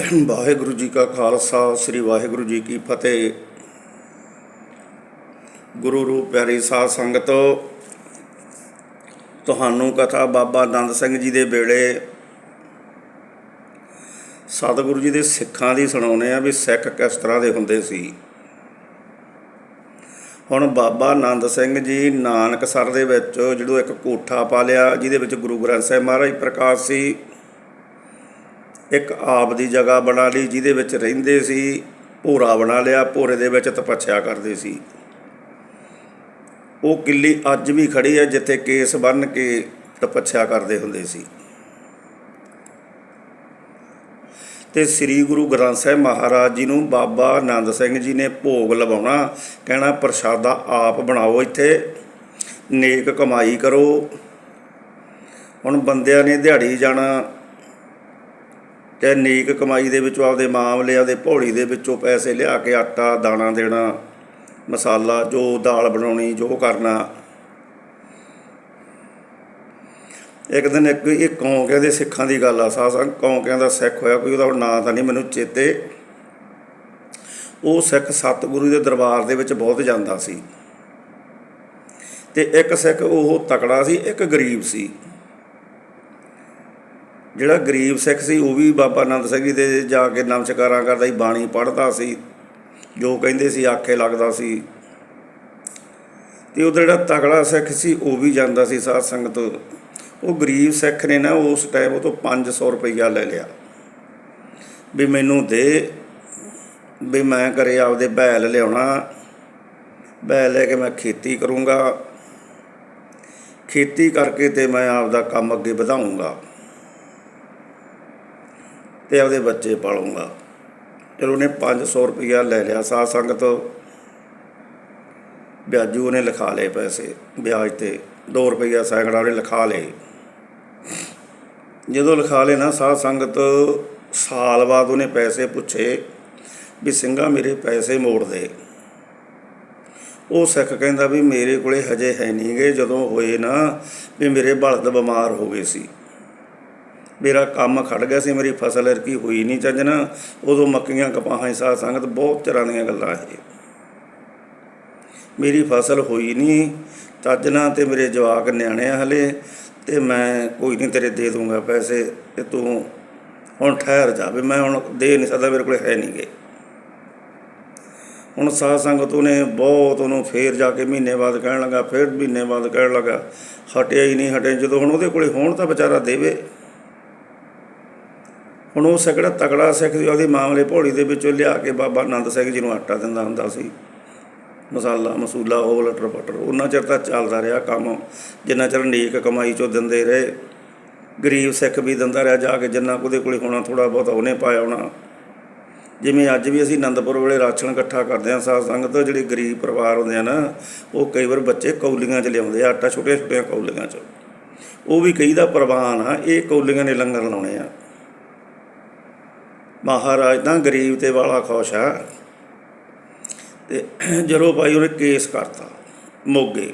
ਵਾਹਿਗੁਰੂ ਜੀ ਕਾ ਖਾਲਸਾ, ਸ੍ਰੀ ਵਾਹਿਗੁਰੂ ਜੀ ਕੀ ਫਤਿਹ। ਗੁਰੂ ਰੂਪ ਪਿਆਰੀ ਸਾਧ ਸੰਗਤ, ਤੁਹਾਨੂੰ ਕਥਾ ਬਾਬਾ ਆਨੰਦ ਸਿੰਘ ਜੀ ਦੇ ਵੇਲੇ ਸਤਿਗੁਰੂ ਜੀ ਦੇ ਸਿੱਖਾਂ ਦੀ ਸੁਣਾਉਨੇ ਆ ਵੀ ਸਿੱਖ ਕਿਸ ਤਰ੍ਹਾਂ ਦੇ ਹੁੰਦੇ ਸੀ। ਹੁਣ ਬਾਬਾ ਆਨੰਦ ਸਿੰਘ ਜੀ ਨਾਨਕਸਰ ਦੇ ਵਿੱਚ ਜਦੋਂ ਇੱਕ ਕੋਠਾ ਪਾ ਲਿਆ, ਜਿਹਦੇ ਵਿੱਚ ਗੁਰੂ ਗ੍ਰੰਥ ਸਾਹਿਬ ਮਹਾਰਾਜ ਪ੍ਰਕਾਸ਼ ਸੀ ਇੱਕ ਆਪ ਦੀ ਜਗ੍ਹਾ ਬਣਾ ਲਈ, ਜਿਹਦੇ ਵਿੱਚ ਰਹਿੰਦੇ ਸੀ, ਭੋਰਾ ਬਣਾ ਲਿਆ, ਭੋਰੇ ਦੇ ਵਿੱਚ ਤਪੱਸਿਆ ਕਰਦੇ ਸੀ। ਉਹ ਕਿੱਲੀ ਅੱਜ ਵੀ ਖੜੀ ਹੈ, ਜਿੱਥੇ ਕੇਸ ਬੰਨ ਕੇ ਤਪੱਸਿਆ ਕਰਦੇ ਹੁੰਦੇ ਸੀ। ਤੇ ਸ੍ਰੀ ਗੁਰੂ ਗ੍ਰੰਥ ਸਾਹਿਬ ਮਹਾਰਾਜ ਜੀ ਨੂੰ ਬਾਬਾ ਆਨੰਦ ਸਿੰਘ ਜੀ ਨੇ ਭੋਗ ਲਵਾਉਣਾ, ਕਹਿਣਾ, ਪ੍ਰਸ਼ਾਦਾ ਆਪ ਬਣਾਓ ਇੱਥੇ, ਨੇਕ ਕਮਾਈ ਕਰੋ। ਹੁਣ ਬੰਦਿਆਂ ਨੇ ਦਿਹਾੜੀ ਜਾਣਾ ਤੇ ਨੀਕ ਕਮਾਈ ਦੇ ਵਿੱਚੋਂ ਆਪਦੇ ਮਾਮਲੇ, ਆਪਦੇ ਭੋਲੀ ਦੇ ਵਿੱਚੋਂ ਪੈਸੇ ਲਿਆ ਕੇ ਆਟਾ, ਦਾਣਾ ਦੇਣਾ, ਮਸਾਲਾ, ਜੋ ਦਾਲ ਬਣਾਉਣੀ, ਜੋ ਕਰਨਾ। ਇੱਕ ਦਿਨ ਇੱਕ, ਇਹ ਕੌਂਕਿਆਂ ਦੇ ਸਿੱਖਾਂ ਦੀ ਗੱਲ ਆ ਸਾਸਾਂ ਕੌਂਕਿਆਂ ਦਾ ਸਿੱਖ ਹੋਇਆ, ਕੋਈ ਉਹਦਾ ਨਾਂ ਤਾਂ ਨਹੀਂ ਮੈਨੂੰ ਚੇਤੇ। ਉਹ ਸਿੱਖ ਸਤਿਗੁਰੂ ਦੇ ਦਰਬਾਰ ਦੇ ਵਿੱਚ ਬਹੁਤ ਜਾਂਦਾ ਸੀ। ਤੇ ਇੱਕ ਸਿੱਖ ਉਹ ਤਕੜਾ ਸੀ, ਇੱਕ ਗਰੀਬ ਸੀ। ਜਿਹੜਾ ਗਰੀਬ ਸਿੱਖ ਸੀ, ਉਹ ਵੀ ਬਾਬਾ ਆਨੰਦ ਸਿੰਘ ਜੀ ਦੇ ਜਾ ਕੇ ਨਮਸਕਾਰਾਂ ਕਰਦਾ ਸੀ, ਬਾਣੀ ਪੜ੍ਹਦਾ ਸੀ, ਜੋ ਕਹਿੰਦੇ ਸੀ, ਆਖੇ ਲੱਗਦਾ ਸੀ। ਤੇ ਉਹ ਜਿਹੜਾ ਤਗੜਾ ਸਿੱਖ ਸੀ, ਉਹ ਵੀ ਜਾਂਦਾ ਸੀ ਸਾਧ ਸੰਗਤ। ਉਹ ਗਰੀਬ ਸਿੱਖ ਨੇ ਨਾ, ਉਸ ਟਾਈਮ ਉਹ ਤੋਂ 500 ਰੁਪਈਆ ਲੈ ਲਿਆ। ਵੀ ਮੈਨੂੰ ਦੇ, ਵੀ ਮੈਂ ਘਰੇ ਆਪਦੇ ਬੈਲ ਲਿਆਉਣਾ, ਬੈਲ ਲੈ ਕੇ ਮੈਂ ਖੇਤੀ ਕਰੂੰਗਾ। ਖੇਤੀ ਕਰਕੇ ਤੇ ਮੈਂ ਆਪਦਾ ਕੰਮ ਅੱਗੇ ਵਧਾਉਂਗਾ ਤੇ ਆਪਦੇ ਬੱਚੇ ਪਾਲੂੰਗਾ। ਚਲੋ ਉਹਨੇ 500 ਰੁਪਈਆ ਲੈ ਲਿਆ, ਸਾਧ ਸੰਗਤ। ਵਿਆਜੂ ਉਹਨੇ ਲਿਖਾ ਲਏ ਪੈਸੇ, ਵਿਆਜ ਤੇ 2 ਰੁਪਈਆ ਸੈਂਕੜਾ ਉਹਨੇ ਲਿਖਾ ਲਏ। ਜਦੋਂ ਲਿਖਾ ਲਏ ਨਾ, ਸਾਧ ਸੰਗਤ ਸਾਲ ਬਾਅਦ ਉਹਨੇ ਪੈਸੇ ਪੁੱਛੇ ਵੀ ਸਿੰਘਾ ਮੇਰੇ ਪੈਸੇ ਮੋੜ ਦੇ। ਉਹ ਸਿੱਖ ਕਹਿੰਦਾ ਵੀ ਮੇਰੇ ਕੋਲੇ ਹਜੇ ਹੈ ਨਹੀਂਗੇ ਜਦੋਂ ਹੋਏ ਨਾ ਵੀ ਮੇਰੇ ਬਲਦ ਬਿਮਾਰ ਹੋ ਗਏ ਸੀ। ਮੇਰਾ ਕੰਮ ਖੜ ਗਿਆ ਸੀ, ਮੇਰੀ ਫਸਲ ਰਕੀ ਹੋਈ ਨਹੀਂ ਚੱਜਣਾ ਉਦੋਂ ਮੱਕੀਆਂ, ਕਪਾਹਾਂ ਸਾਧ ਸੰਗਤ ਬਹੁਤ ਤਰ੍ਹਾਂ ਦੀਆਂ ਗੱਲਾਂ ਇਹ ਮੇਰੀ ਫਸਲ ਹੋਈ ਨਹੀਂ, ਚੱਜ ਨਾਲ ਤੇ ਮੇਰੇ ਜਵਾਕ ਨਿਆਣੇ ਆ ਹਲੇ, ਤੇ ਮੈਂ ਕੋਈ ਨਹੀਂ ਤੇਰੇ ਦੇ ਦੂੰਗਾ ਪੈਸੇ, ਤੇ ਤੂੰ ਹੁਣ ਠਹਿਰ ਜਾ ਵੀ, ਮੈਂ ਹੁਣ ਦੇ ਨਹੀਂ ਸਕਦਾ, ਮੇਰੇ ਕੋਲ ਹੈ ਨਹੀਂ ਗਏ ਹੁਣ ਸਾਧ ਸੰਗਤ ਉਹਨੇ ਬਹੁਤ ਉਹਨੂੰ ਫੇਰ ਜਾ ਕੇ ਮਹੀਨੇ ਬਾਅਦ ਕਹਿਣ ਲੱਗਾ, ਫੇਰ ਮਹੀਨੇ ਬਾਅਦ ਕਹਿਣ ਲੱਗਾ, ਹਟਿਆ ਹੀ ਨਹੀਂ ਹਟੇ ਜਦੋਂ ਹੁਣ ਉਹਦੇ ਕੋਲੇ ਹੋਣ ਤਾਂ ਵਿਚਾਰਾ ਦੇਵੇ। ਹੁਣ ਉਹ ਸਗੜਾ ਤਕੜਾ ਸਿੱਖ ਸੀ, ਉਹਦੇ ਮਾਮਲੇ ਭੋਲੀ ਦੇ ਵਿੱਚੋਂ ਲਿਆ ਕੇ ਬਾਬਾ ਆਨੰਦ ਸਿੰਘ ਜੀ ਨੂੰ ਆਟਾ ਦਿੰਦਾ ਹੁੰਦਾ ਸੀ। ਮਸਾਲਾ, ਮਸੂਲਾ, ਉਹ ਲਟਰ ਪਟਰ, ਉਹਨਾਂ ਚਿਰ ਤਾਂ ਚੱਲਦਾ ਰਿਹਾ ਕੰਮ। ਜਿੰਨਾ ਚਿਰ ਨੇਕ ਕਮਾਈ ਚੋਂ ਦਿੰਦੇ ਰਹੇ, ਗਰੀਬ ਸਿੱਖ ਵੀ ਦਿੰਦਾ ਰਿਹਾ, ਜਾ ਕੇ ਜਿੰਨਾ ਉਹਦੇ ਕੋਲੇ ਹੋਣਾ ਥੋੜਾ ਬਹੁਤ ਉਹਨੇ ਪਾਇਆ ਹੋਣਾ। ਜਿਵੇਂ ਅੱਜ ਵੀ ਅਸੀਂ ਆਨੰਦਪੁਰ ਵੇਲੇ ਰਾਸ਼ਨ ਇਕੱਠਾ ਕਰਦੇ ਹਾਂ, ਸਾਧ ਸੰਗਤ, ਜਿਹੜੇ ਗਰੀਬ ਪਰਿਵਾਰ ਹੁੰਦੇ ਆ ਨਾ, ਉਹ ਕਈ ਵਾਰ ਬੱਚੇ ਕੌਲੀਆਂ 'ਚ ਲਿਆਉਂਦੇ ਆ, ਆਟਾ ਛੋਟੇ ਛੋਟੀਆਂ ਕੌਲੀਆਂ 'ਚ। ਉਹ ਵੀ ਕਈ ਦਾ ਪ੍ਰਵਾਨ ਆ, ਇਹ ਕੌਲੀਆਂ ਨੇ ਲੰਗਰ ਲਾਉਣੇ ਆ। ਮਹਾਰਾਜ ਤਾਂ ਗਰੀਬ ਤੇ ਵਾਲਾ ਖੁਸ਼ ਆ। ਤੇ ਜਦੋਂ ਭਾਈ ਉਹਨੇ ਕੇਸ ਕਰਤਾ, ਮੋਗੇ।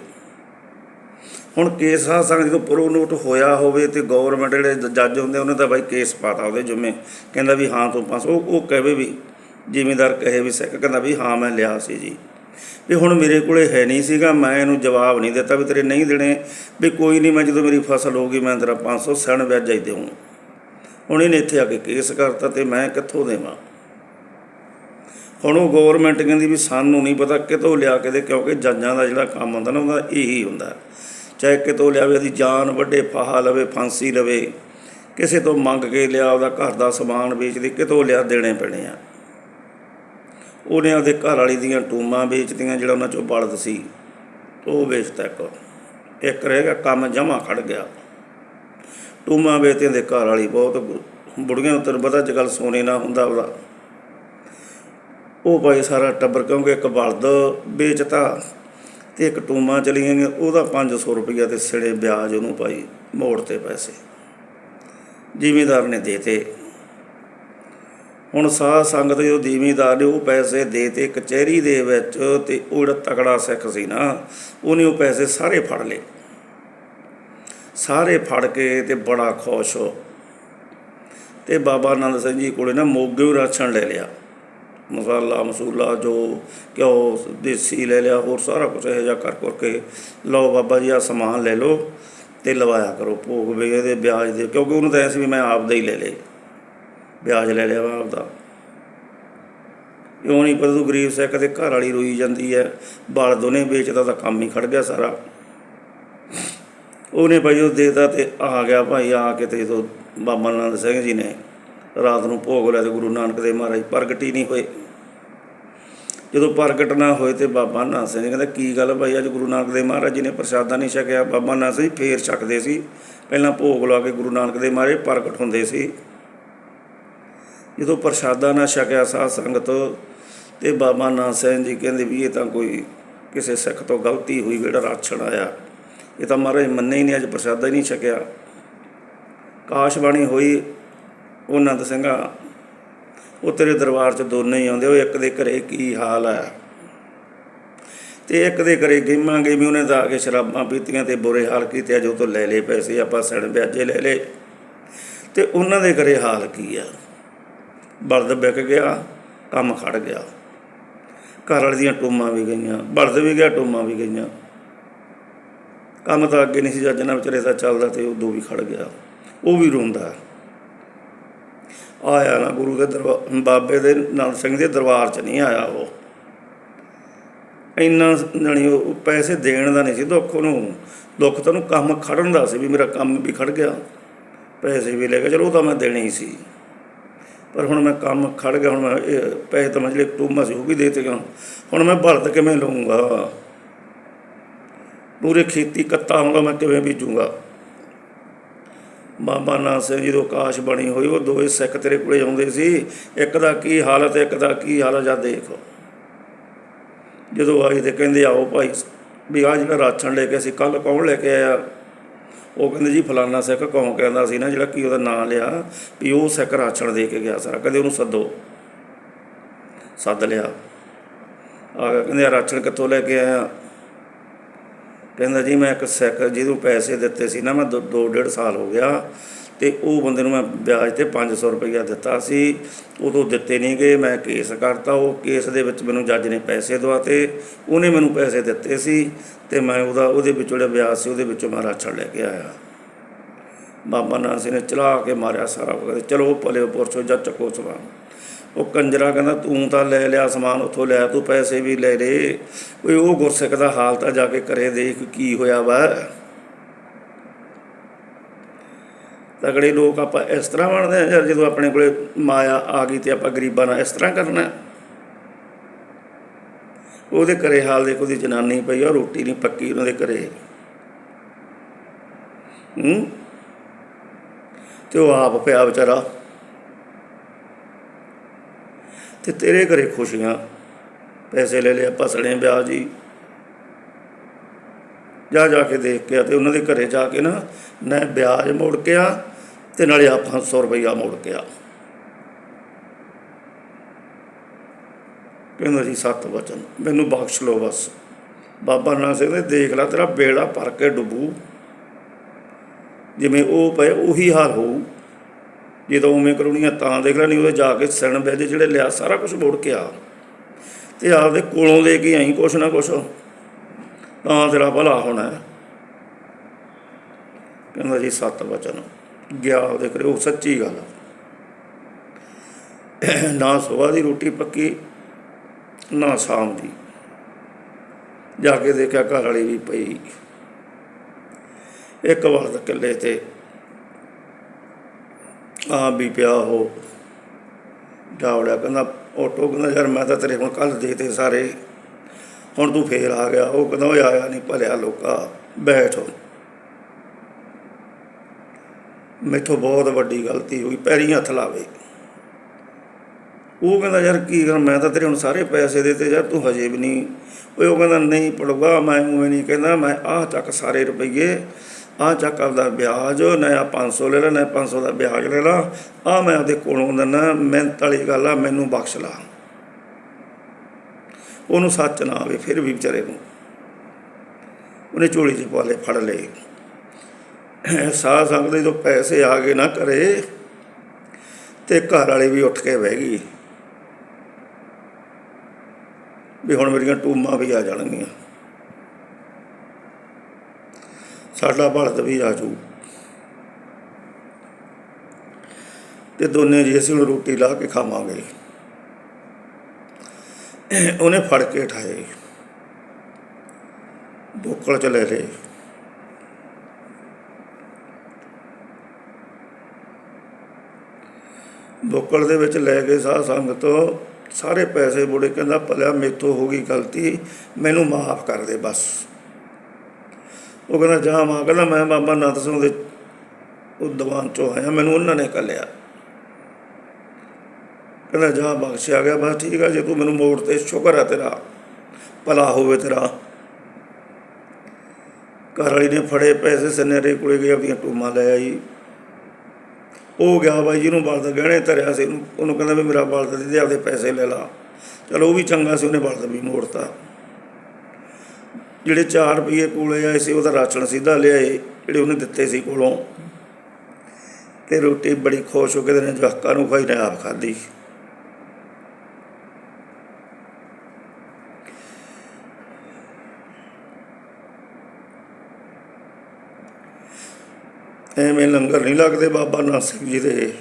ਹੁਣ ਕੇਸ ਆ ਸੰਗ ਜਦੋਂ ਪ੍ਰੋ ਨੋਟ ਹੋਇਆ ਹੋਵੇ ਤੇ ਗਵਰਨਮੈਂਟ ਜਿਹੜੇ ਜੱਜ ਹੁੰਦੇ ਉਹਨੇ ਤਾਂ ਭਾਈ ਕੇਸ ਪਾਤਾ ਉਹਦੇ ਜਿਵੇਂ ਕਹਿੰਦਾ ਵੀ ਹਾਂ ਤੂੰ ਪਾਸ, ਉਹ ਉਹ ਕਹੇ ਵੀ ਜ਼ਿਮੀਂਦਾਰ ਕਹੇ ਵੀ ਸਿੱਖ, ਕਹਿੰਦਾ ਵੀ ਹਾਂ ਮੈਂ ਲਿਆ ਸੀ ਜੀ। ਵੀ ਹੁਣ ਮੇਰੇ ਕੋਲੇ ਹੈ ਨਹੀਂ ਸੀਗਾ, ਮੈਂ ਇਹਨੂੰ ਜਵਾਬ ਨਹੀਂ ਦਿੱਤਾ ਵੀ ਤੇਰੇ ਨਹੀਂ ਦੇਣੇ। ਵੀ ਕੋਈ ਨਹੀਂ, ਮੈਂ ਜਦੋਂ ਮੇਰੀ ਫਸਲ ਹੋਊਗੀ, ਮੈਂ ਤੇਰਾ 500 ਸਣ ਵਿਆਜ ਹੀ ਦੇਵਾਂ ਹੁਣ ਇਹਨੇ ਇੱਥੇ ਆ ਕੇ ਕੇਸ ਕਰਤਾ ਤੇ ਮੈਂ ਕਿੱਥੋਂ ਦੇਵਾਂ? ਹੁਣ ਉਹ ਗਵਰਨਮੈਂਟ ਕਹਿੰਦੀ ਵੀ ਸਾਨੂੰ ਨਹੀਂ ਪਤਾ ਕਿਤੋਂ ਲਿਆ ਕੇ ਦੇ, ਕਿਉਂਕਿ ਜੱਜਾਂ ਦਾ ਜਿਹੜਾ ਕੰਮ ਹੁੰਦਾ ਨਾ, ਉਹਦਾ ਇਹੀ ਹੁੰਦਾ। ਚਾਹੇ ਕਿਤੋਂ ਲਿਆਵੇ, ਉਹਦੀ ਜਾਨ ਵੱਡੇ ਫਾਹਾ ਲਵੇ, ਫਾਂਸੀ ਲਵੇ, ਕਿਸੇ ਤੋਂ ਮੰਗ ਕੇ ਲਿਆ ਉਹਦਾ ਘਰ ਦਾ ਸਮਾਨ ਵੇਚਦੇ ਕਿਤੋਂ ਲਿਆ ਦੇਣੇ ਪੈਣੇ ਆ। ਉਹਨੇ ਉਹਦੇ ਘਰ ਵਾਲੀ ਦੀਆਂ ਟੂਮਾਂ ਵੇਚਤੀਆਂ, ਜਿਹੜਾ ਉਹਨਾਂ ਚੋਂ ਬਲਦ ਸੀ, ਉਹ ਵੇਚਤਾ ਇੱਕ। ਇੱਕ ਰਹਿ ਗਿਆ, ਕੰਮ ਜਮਾ ਖੜ ਗਿਆ। ਟੂਮਾਂ ਵੇਚਦੇ ਦੇ ਘਰ ਵਾਲੀ ਬਹੁਤ ਬੁੜੀਆਂ ਨੂੰ ਤੈਨੂੰ ਪਤਾ ਅੱਜ ਕੱਲ੍ਹ ਸੋਨੇ ਨਾ ਹੁੰਦਾ ਉਹਦਾ ਉਹ ਭਾਈ ਸਾਰਾ ਟੱਬਰ ਕਿਉਂਕਿ ਇੱਕ ਬਲਦ ਵੇਚਤਾ ਤੇ ਇੱਕ ਟੂਮਾ ਚਲੀਆਂ ਗਈਆਂ, ਉਹਦਾ 500 ਰੁਪਈਆ ਤੇ ਸਿੜੇ ਵਿਆਜ ਉਹਨੂੰ ਭਾਈ ਮੋੜ ਤੇ ਪੈਸੇ। ਜ਼ਿਮੀਦਾਰ ਨੇ ਦੇਤੇ। ਹੁਣ ਸਾਧ ਸੰਗਤ ਜੋ ਜ਼ਿਮੀਦਾਰ ਨੇ ਉਹ ਪੈਸੇ ਦੇਤੇ ਕਚਹਿਰੀ ਦੇ ਵਿੱਚ ਤੇ ਉਹ ਜਿਹੜਾ ਤਕੜਾ ਸਿੱਖ ਸੀ ਨਾ, ਉਹਨੇ ਉਹ ਪੈਸੇ ਸਾਰੇ ਫੜ ਲਏ। ਸਾਰੇ ਫੜ ਕੇ ਤੇ ਬੜਾ ਖੁਸ਼ ਹੋ। ਤੇ ਬਾਬਾ ਆਨੰਦ ਸਿੰਘ ਜੀ ਕੋਲੇ ਨਾ ਮੋਗੇ ਰਾਸ਼ਨ ਲੈ ਲਿਆ। ਮਸਾਲਾ, ਮਸੂਲਾ, ਜੋ ਘਿਓ, ਦੇਸੀ ਲੈ ਲਿਆ, ਹੋਰ ਸਾਰਾ ਕੁਝ ਇਹੋ ਜਿਹਾ ਕਰ ਕਰਕੇ ਲਓ ਬਾਬਾ ਜੀ ਆ ਸਮਾਨ ਲੈ ਲਓ ਤੇ ਲਵਾਇਆ ਕਰੋ ਭੋਗ ਵੀ ਇਹਦੇ ਵਿਆਜ ਦੇ, ਕਿਉਂਕਿ ਉਹਨੂੰ ਤਾਂ ਐ ਸੀ ਵੀ ਮੈਂ ਆਪ ਦਾ ਹੀ ਲੈ ਲੇ ਵਿਆਜ ਲੈ ਲਿਆ ਵਾ ਆਪਦਾ ਕਿਉਂ ਨਹੀਂ ਪਰ ਤੂੰ ਗਰੀਬ ਸਿੱਖ ਦੇ ਘਰ ਵਾਲੀ ਰੋਈ ਜਾਂਦੀ ਹੈ ਬਲ ਦੋਨੇ ਵੇਚਦਾ ਤਾਂ ਕੰਮ ਹੀ ਖੜ ਗਿਆ ਸਾਰਾ। ਉਹਨੇ ਭਾਈ ਉਹ ਦੇਤਾ ਤੇ ਆ ਗਿਆ ਭਾਈ, ਆ ਕੇ ਤੇ ਜਦੋਂ ਬਾਬਾ ਨੰਦ ਸਿੰਘ ਜੀ ਨੇ ਰਾਤ ਨੂੰ ਭੋਗ ਲਿਆ ਤੇ ਗੁਰੂ ਨਾਨਕ ਦੇਵ ਮਹਾਰਾਜ ਪ੍ਰਗਟ ਹੀ ਨਹੀਂ ਹੋਏ। ਜਦੋਂ ਪ੍ਰਗਟ ਨਾ ਹੋਏ ਤੇ ਬਾਬਾ ਨਾਨਕ ਸਿੰਘ ਜੀ ਕਹਿੰਦਾ, ਕੀ ਗੱਲ ਭਾਈ, ਅੱਜ ਗੁਰੂ ਨਾਨਕ ਦੇਵ ਮਹਾਰਾਜ ਜੀ ਨੇ ਪ੍ਰਸ਼ਾਦਾ ਨਹੀਂ ਛਕਿਆ? ਬਾਬਾ ਨਾਨਕ ਸਿੰਘ ਜੀ ਫੇਰ ਛਕਦੇ ਸੀ। ਪਹਿਲਾਂ ਭੋਗ ਲਾ ਕੇ ਗੁਰੂ ਨਾਨਕ ਦੇਵ ਮਹਾਰਾਜ ਪ੍ਰਗਟ ਹੁੰਦੇ ਸੀ। ਜਦੋਂ ਪ੍ਰਸ਼ਾਦਾ ਨਾ ਛਕਿਆ ਸਾਧ ਸੰਗਤ ਤੇ ਬਾਬਾ ਨਾਨਕ ਸਿੰਘ ਜੀ ਕਹਿੰਦੇ ਵੀ ਇਹ ਤਾਂ ਕੋਈ ਕਿਸੇ ਸਿੱਖ ਤੋਂ ਗਲਤੀ ਹੋਈ ਜਿਹੜਾ ਰਾਛਣ ਆਇਆ। ਇਹ ਤਾਂ ਮਹਾਰਾਜ ਮੰਨੇ ਹੀ ਨਹੀਂ, ਅੱਜ ਪ੍ਰਸ਼ਾਦਾ ਹੀ ਨਹੀਂ ਛਕਿਆ। ਕਾਸ਼ਬਾਣੀ ਹੋਈ ਉਹ ਨੰਦ ਸਿੰਘਾ, ਉਹ ਤੇਰੇ ਦਰਬਾਰ 'ਚ ਦੋਨੇ ਹੀ ਆਉਂਦੇ, ਉਹ ਇੱਕ ਦੇ ਘਰੇ ਕੀ ਹਾਲ ਹੈ ਤੇ ਇੱਕ ਦੇ ਘਰੇ ਗੇਮਾਂ ਗੇਮੀ ਉਹਨੇ ਤਾਂ ਆ ਕੇ ਸ਼ਰਾਬਾਂ ਪੀਤੀਆਂ ਤੇ ਬੁਰੇ ਹਾਲ ਕੀਤੇ ਜੋ ਤੋਂ ਲੈ ਲਏ ਪੈਸੇ, ਆਪਾਂ ਸਣ ਵਿਆਜੇ ਲੈ ਲਏ। ਤੇ ਉਹਨਾਂ ਦੇ ਘਰੇ ਹਾਲ ਕੀ ਆ? ਬਲਦ ਵਿਕ ਗਿਆ, ਕੰਮ ਖੜ ਗਿਆ। ਘਰ ਵਾਲੇ ਦੀਆਂ ਟੂਮਾਂ ਵੀ ਗਈਆਂ, ਬਲਦ ਵੀ ਗਿਆ, ਟੂਮਾਂ ਵੀ ਗਈਆਂ। ਕੰਮ ਤਾਂ ਅੱਗੇ ਨਹੀਂ ਸੀ, ਜੱਜ ਨਾਲ ਵਿਚਾਰੇ ਦਾ ਚੱਲਦਾ ਤੇ ਉਦੋਂ ਵੀ ਖੜ ਗਿਆ। ਉਹ ਵੀ ਰੋਂਦਾ। ਆਇਆ ਨਾ ਗੁਰੂ ਦੇ ਦਰਬਾਰ ਬਾਬੇ ਦੇ ਨਾਲ ਸਿੰਘ ਦੇ ਦਰਬਾਰ 'ਚ ਨਹੀਂ ਆਇਆ ਉਹ। ਇੰਨਾ ਜਾਣੀ ਉਹ ਪੈਸੇ ਦੇਣ ਦਾ ਨਹੀਂ ਸੀ ਦੁੱਖ ਉਹਨੂੰ। ਦੁੱਖ ਤਾਂ ਉਹਨੂੰ ਕੰਮ ਖੜਨ ਦਾ ਸੀ ਵੀ ਮੇਰਾ ਕੰਮ ਵੀ ਖੜ ਗਿਆ। ਪੈਸੇ ਵੀ ਲੈ ਕੇ ਚਲੋ, ਉਹ ਤਾਂ ਮੈਂ ਦੇਣੇ ਹੀ ਸੀ। ਪਰ ਹੁਣ ਮੈਂ ਕੰਮ ਖੜ ਗਿਆ, ਹੁਣ ਮੈਂ ਇਹ ਪੈਸੇ ਤਾਂ ਮੈਂ ਜਿਹੜੇ ਟੂਮਾ ਸੀ ਉਹ ਵੀ ਦੇ ਤੇ ਗਿਆ ਹੁਣ ਮੈਂ ਭਰਤ ਕਿਵੇਂ ਲਵਾਂਗਾ ਪੂਰੇ ਖੇਤੀ ਕੱਤਾ ਹੋਊਗਾ, ਮੈਂ ਕਿਵੇਂ ਬੀਜੂੰਗਾ? ਬਾਬਾ ਨਾਨਕ ਸਿੰਘ ਜੀ ਤੋਂ ਕਾਸ਼ ਬਣੀ ਹੋਈ, ਉਹ ਦੋਵੇਂ ਸਿੱਖ ਤੇਰੇ ਕੋਲੇ ਆਉਂਦੇ ਸੀ। ਇੱਕ ਦਾ ਕੀ ਹਾਲਤ ਇੱਕ ਦਾ ਕੀ ਹਾਲਤ ਜਾਂ ਦੇਖੋ। ਜਦੋਂ ਆਏ ਤੇ ਕਹਿੰਦੇ, ਆਓ ਭਾਈ, ਵੀ ਆ ਜਿਹੜਾ ਰਾਸ਼ਨ ਲੈ ਕੇ ਅਸੀਂ ਕੱਲ ਕੌਣ ਲੈ ਕੇ ਆਇਆ? ਉਹ ਕਹਿੰਦੇ, ਜੀ, ਫਲਾਨਾ ਸਿੱਖ ਕੌਣ ਕਹਿੰਦਾ ਸੀ ਨਾ, ਜਿਹੜਾ ਕੀ ਉਹਦਾ ਨਾਂ ਲਿਆ, ਵੀ ਉਹ ਸਿੱਖ ਰਾਸ਼ਨ ਦੇ ਕੇ ਗਿਆ ਸਾਰਾ। ਕਹਿੰਦੇ ਉਹਨੂੰ ਸੱਦੋ। ਸੱਦ ਲਿਆ। ਆ ਗਿਆ, ਕਹਿੰਦੇ, ਆਹ ਰਾਸ਼ਨ ਕਿੱਥੋਂ ਲੈ ਕੇ ਆਇਆ? ਕਹਿੰਦਾ ਜੀ ਮੈਂ ਇੱਕ ਸਿੱਖ ਜਿਹਨੂੰ ਪੈਸੇ ਦਿੱਤੇ ਸੀ ਨਾ, ਮੈਂ ਦੋ ਦੋ ਡੇਢ ਸਾਲ ਹੋ ਗਿਆ ਤੇ ਉਹ ਬੰਦੇ ਨੂੰ ਮੈਂ ਵਿਆਜ ਤੇ 500 ਰੁਪਈਆ ਦਿੱਤਾ ਸੀ। ਉਦੋਂ ਦਿੱਤੇ ਨਹੀਂ ਗਏ, ਮੈਂ ਕੇਸ ਕਰਤਾ, ਉਹ ਕੇਸ ਦੇ ਵਿੱਚ ਮੈਨੂੰ ਜੱਜ ਨੇ ਪੈਸੇ ਦਵਾਤੇ, ਉਹਨੇ ਮੈਨੂੰ ਪੈਸੇ ਦਿੱਤੇ ਸੀ ਤੇ ਮੈਂ ਉਹਦਾ, ਉਹਦੇ ਵਿੱਚੋਂ ਜਿਹੜਾ ਵਿਆਜ ਸੀ, ਉਹਦੇ ਵਿੱਚੋਂ ਮੈਂ ਰਾਛਣ ਲੈ ਕੇ ਆਇਆ। ਬਾਬਾ ਨਾਨਕ ਸਿੰਘ ਨੇ ਚਲਾ ਕੇ ਮਾਰਿਆ ਸਾਰਾ ਕਹਿੰਦੇ ਚਲੋ ਭਲੇ ਪੁਰਸ਼ੋ ਜੱਜ ਚੱਕੋ ਸਮਾਨ ਉਹ ਕੰਜਰਾ ਕਹਿੰਦਾ, ਤੂੰ ਤਾਂ ਲੈ ਲਿਆ ਸਮਾਨ, ਉੱਥੋਂ ਲੈ, ਤੂੰ ਪੈਸੇ ਵੀ ਲੈ ਲਏ ਓਏ, ਉਹ ਗੁਰਸਿੱਖ ਦਾ ਹਾਲ ਤਾਂ ਜਾ ਕੇ ਕਰੇ, ਦੇਖ ਕੀ ਹੋਇਆ ਵਾ। ਤਗੜੇ ਲੋਕ ਆਪਾਂ ਇਸ ਤਰ੍ਹਾਂ ਬਣਦੇ ਆ ਯਾਰ ਜਦੋਂ ਆਪਣੇ ਕੋਲੇ ਮਾਇਆ ਆ ਗਈ ਤੇ ਆਪਾਂ ਗਰੀਬਾਂ ਨਾਲ ਇਸ ਤਰ੍ਹਾਂ ਕਰਨਾ। ਉਹਦੇ ਘਰੇ ਹਾਲ ਦੇਖੋ, ਉਹਦੀ ਜਨਾਨੀ ਪਈ ਆ, ਰੋਟੀ ਨਹੀਂ ਪੱਕੀ ਉਹਨਾਂ ਦੇ ਘਰੇ। ਹੂੰ? ਤੇ ਉਹ ਆਪ ਪਿਆ ਵਿਚਾਰਾ। ਤੇ ਤੇਰੇ ਘਰੇ ਖੁਸ਼ੀਆਂ ਪੈਸੇ ਲੈ ਲਿਆ ਪਸਣੇ ਵਿਆਹ ਜੀ। ਜਾ ਜਾ ਕੇ ਦੇਖ ਕੇ ਆ ਤੇ ਉਹਨਾਂ ਦੇ ਘਰੇ ਜਾ ਕੇ ਨਾ ਨਾ ਵਿਆਜ ਮੋੜ ਕੇ ਆ ਤੇ ਨਾਲੇ ਆ 500 ਰੁਪਈਆ ਮੋੜ ਕੇ ਆ। ਕਹਿੰਦਾ ਜੀ, ਸੱਤ ਵਚਨ। ਮੈਨੂੰ ਬਖਸ਼ ਲਓ ਬਸ। ਬਾਬਾ ਨਾਨਕ ਸਿੰਘ ਨੇ ਦੇਖ ਲਾ ਤੇਰਾ ਬੇੜਾ ਭਰ ਕੇ ਡੁੱਬੂ। ਜਿਵੇਂ ਉਹ ਪਏ, ਉਹੀ ਹਾਲ ਹੋਊ। ਜੇ ਜਦੋਂ ਉਵੇਂ ਕਰੂਣੀਆਂ ਤਾਂ ਦੇਖ ਲੈ, ਨਹੀਂ ਉਹਦੇ ਜਾ ਕੇ ਸਣ ਬੈਜ ਜਿਹੜੇ ਲਿਆ ਸਾਰਾ ਕੁਝ ਮੋੜ ਕੇ ਆ। ਤੇ ਆਪਦੇ ਕੋਲੋਂ ਲੈ ਕੇ ਆਈ ਕੁਛ ਨਾ ਕੁਛ। ਤਾਂ ਤੇਰਾ ਭਲਾ ਹੋਣਾ ਕਹਿੰਦਾ ਜੀ, ਸੱਤ ਵਚਨ ਗਿਆ ਉਹਦੇ ਕਰੇ ਉਹ ਸੱਚੀ ਗੱਲ ਨਾ ਸਵੇਰ ਦੀ ਰੋਟੀ ਪੱਕੀ, ਨਾ ਸ਼ਾਮ ਦੀ। ਜਾ ਕੇ ਦੇਖਿਆ ਘਰ ਵਾਲੀ ਵੀ ਪਈ। ਇੱਕ ਵਾਰ ਤਾਂ ਇਕੱਲੇ ਤੇ ਆ ਵੀ ਪਿਆ ਉਹ। ਜਾਵੜਿਆ, ਕਹਿੰਦਾ ਆਟੋ ਕਹਿੰਦਾ, ਯਾਰ ਮੈਂ ਤਾਂ ਤੇਰੇ ਹੁਣ ਕੱਲ ਦੇਤੇ ਸਾਰੇ। ਹੁਣ ਤੂੰ ਫੇਰ ਆ ਗਿਆ। ਉਹ ਕਹਿੰਦਾ, ਓਏ, ਆਇਆ ਨਹੀਂ ਭਲਿਆ ਲੋਕਾ। ਬੈਠ ਮੈਥੋਂ ਬਹੁਤ ਵੱਡੀ ਗਲਤੀ ਹੋ ਗਈ। ਪੈਰੀਂ ਹੱਥ ਲਾਵੇ। ਉਹ ਕਹਿੰਦਾ, ਯਾਰ, ਕੀ ਕਰ? ਮੈਂ ਤਾਂ ਤੇਰੇ ਹੁਣ ਸਾਰੇ ਪੈਸੇ ਦੇਤੇ ਯਾਰ, ਤੂੰ ਹਜੇ ਵੀ ਨਹੀਂ ਓਏ, ਉਹ ਕਹਿੰਦਾ, ਨਹੀਂ ਪੜੂਗਾ ਮੈਂ ਉਵੇਂ ਨਹੀਂ ਕਹਿੰਦਾ। ਮੈਂ ਆਹ ਤੱਕ ਸਾਰੇ ਰੁਪਈਏ ਆਹ ਚੱਕ ਆਪਦਾ ਵਿਆਜ, ਨਾ 500 ਲੈ ਲੈ, ਨਾ 500 ਦਾ ਵਿਆਜ ਲੈ ਲਾ। ਆਹ ਮੈਂ ਉਹਦੇ ਕੋਲੋਂ ਦਿੰਦਾ, ਮਿਹਨਤ ਵਾਲੀ ਗੱਲ ਆ, ਮੈਨੂੰ ਬਖਸ਼ ਲਾ। ਉਹਨੂੰ ਸੱਚ ਨਾ ਆਵੇ, ਫਿਰ ਵੀ ਵਿਚਾਰੇ ਨੂੰ। ਉਹਨੇ ਝੋਲੀ 'ਚ ਪਾ ਲਏ, ਫੜ ਲਏ। ਸਾਹ ਸੰਗਤ ਦੇ ਜਦੋਂ ਪੈਸੇ ਆ ਗਏ ਨਾ ਘਰੇ, ਤੇ ਘਰ ਵਾਲੇ ਵੀ ਉੱਠ ਕੇ ਬਹਿ ਗਈ। ਵੀ ਹੁਣ ਮੇਰੀਆਂ ਟੂਮਾਂ ਵੀ ਆ ਜਾਣਗੀਆਂ। ਸਾਡਾ ਬਲਦ ਵੀ ਆ ਜੂ ਤੇ ਦੋਨੇ ਜੀ ਅਸੀਂ ਹੁਣ ਰੋਟੀ ਲਾ ਕੇ ਖਾਵਾਂਗੇ। ਉਹਨੇ ਫੜ ਕੇ ਠਾਏ ਬੋਕਲ ਚ ਲੈ ਲਏ। ਬੋਕਲ ਦੇ ਵਿੱਚ ਲੈ ਗਏ ਸਾਧ ਸੰਗਤ। ਸਾਰੇ ਪੈਸੇ ਮੁੜੇ ਕਹਿੰਦਾ ਭਲਿਆ ਮੇਥੋਂ ਹੋ ਗਈ ਗਲਤੀ, ਮੈਨੂੰ ਮਾਫ ਕਰ ਦੇ ਬਸ। ਉਹ ਕਹਿੰਦਾ, ਜਾ ਮਾਂ। ਕਹਿੰਦਾ, ਮੈਂ ਬਾਬਾ ਨੰਦ ਸਿੰਘ ਦੇ ਉਹ ਦੀਵਾਨ ਚੋਂ ਆਇਆ। ਮੈਨੂੰ ਉਹਨਾਂ ਨੇ ਕੱਲਿਆ। ਕਹਿੰਦਾ, ਜਾ ਬਖਸ਼ਿਆ ਗਿਆ। ਬਸ ਠੀਕ ਆ, ਜੇ ਤੂੰ ਮੈਨੂੰ ਮੋੜ ਤੇ ਸ਼ੁਕਰ ਆ ਤੇਰਾ, ਭਲਾ ਹੋਵੇ ਤੇਰਾ। ਘਰ ਵਾਲੀ ਨੇ ਫੜੇ ਪੈਸੇ, ਸਨੇਰੇ ਕੋਲੇ ਗਏ, ਆਪਣੀਆਂ ਟੂਮਾਂ ਲੈ ਆਈ। ਉਹ ਗਿਆ ਬਾਈ, ਜਿਹਨੂੰ ਬਲਦ ਗਹਿਣੇ ਧਰਿਆ ਸੀ, ਉਹਨੂੰ ਉਹਨੂੰ ਕਹਿੰਦਾ ਵੀ ਮੇਰਾ ਬਲਦ ਦੇ ਦੇ ਆਪਦੇ ਪੈਸੇ ਲੈ ਲਾ। ਚਲੋ ਉਹ ਵੀ ਚੰਗਾ ਸੀ, ਉਹਨੇ ਬਲਦ ਵੀ ਮੋੜਤਾ। ਜਿਹੜੇ 4 ਰੁਪਏ ਕੋਲੇ ਆਏ ਸੀ, ਉਹਦਾ ਰਾਸ਼ਨ ਸਿੱਧਾ ਲਿਆਏ, ਜਿਹੜੇ ਉਹਨੇ ਦਿੱਤੇ ਸੀ ਕੋਲੋਂ। ਤੇ ਰੋਟੀ ਬੜੀ ਖੁਸ਼ ਹੋ ਕੇ ਤੇ ਜਵਾਕਾਂ ਨੂੰ ਖਾਈ ਨੇ ਆਪ ਖਾਧੀ। ਐਵੇਂ ਲੰਗਰ ਨਹੀਂ ਲੱਗਦੇ ਬਾਬਾ ਨਾਨਕ ਜੀ ਦੇ।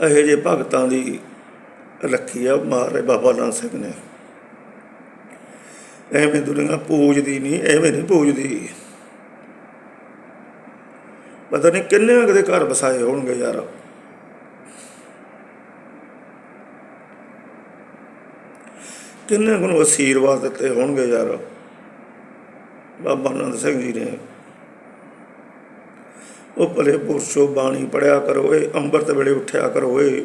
ਇਹੋ ਜਿਹੇ ਭਗਤਾਂ ਦੀ ਰੱਖੀ ਆ ਮਾਰੇ ਬਾਬਾ ਨਾਨਕ ਸਿੰਘ ਨੇ। ਐਵੇਂ ਦੁਨੀਆ ਪੂਜਦੀ ਨਹੀਂ, ਐਵੇਂ ਨਹੀਂ ਪੂਜਦੀ। ਪਤਾ ਨਹੀਂ ਕਿੰਨੇ ਅਗਦੇ ਘਰ ਵਸਾਏ ਹੋਣਗੇ ਯਾਰ। ਕਿੰਨੇ ਕੁ ਨੂੰ ਅਸ਼ੀਰਵਾਦ ਦਿੱਤੇ ਹੋਣਗੇ ਯਾਰ। ਬਾਬਾ ਨੰਦ ਸਿੰਘ ਜੀ ਨੇ। ਉਹ ਭਲੇ ਪੁਰਸ਼ੋ ਬਾਣੀ ਪੜਿਆ ਕਰੋ ਏ ਅੰਮ੍ਰਿਤ ਵੇਲੇ ਉੱਠਿਆ ਕਰੋ ਏ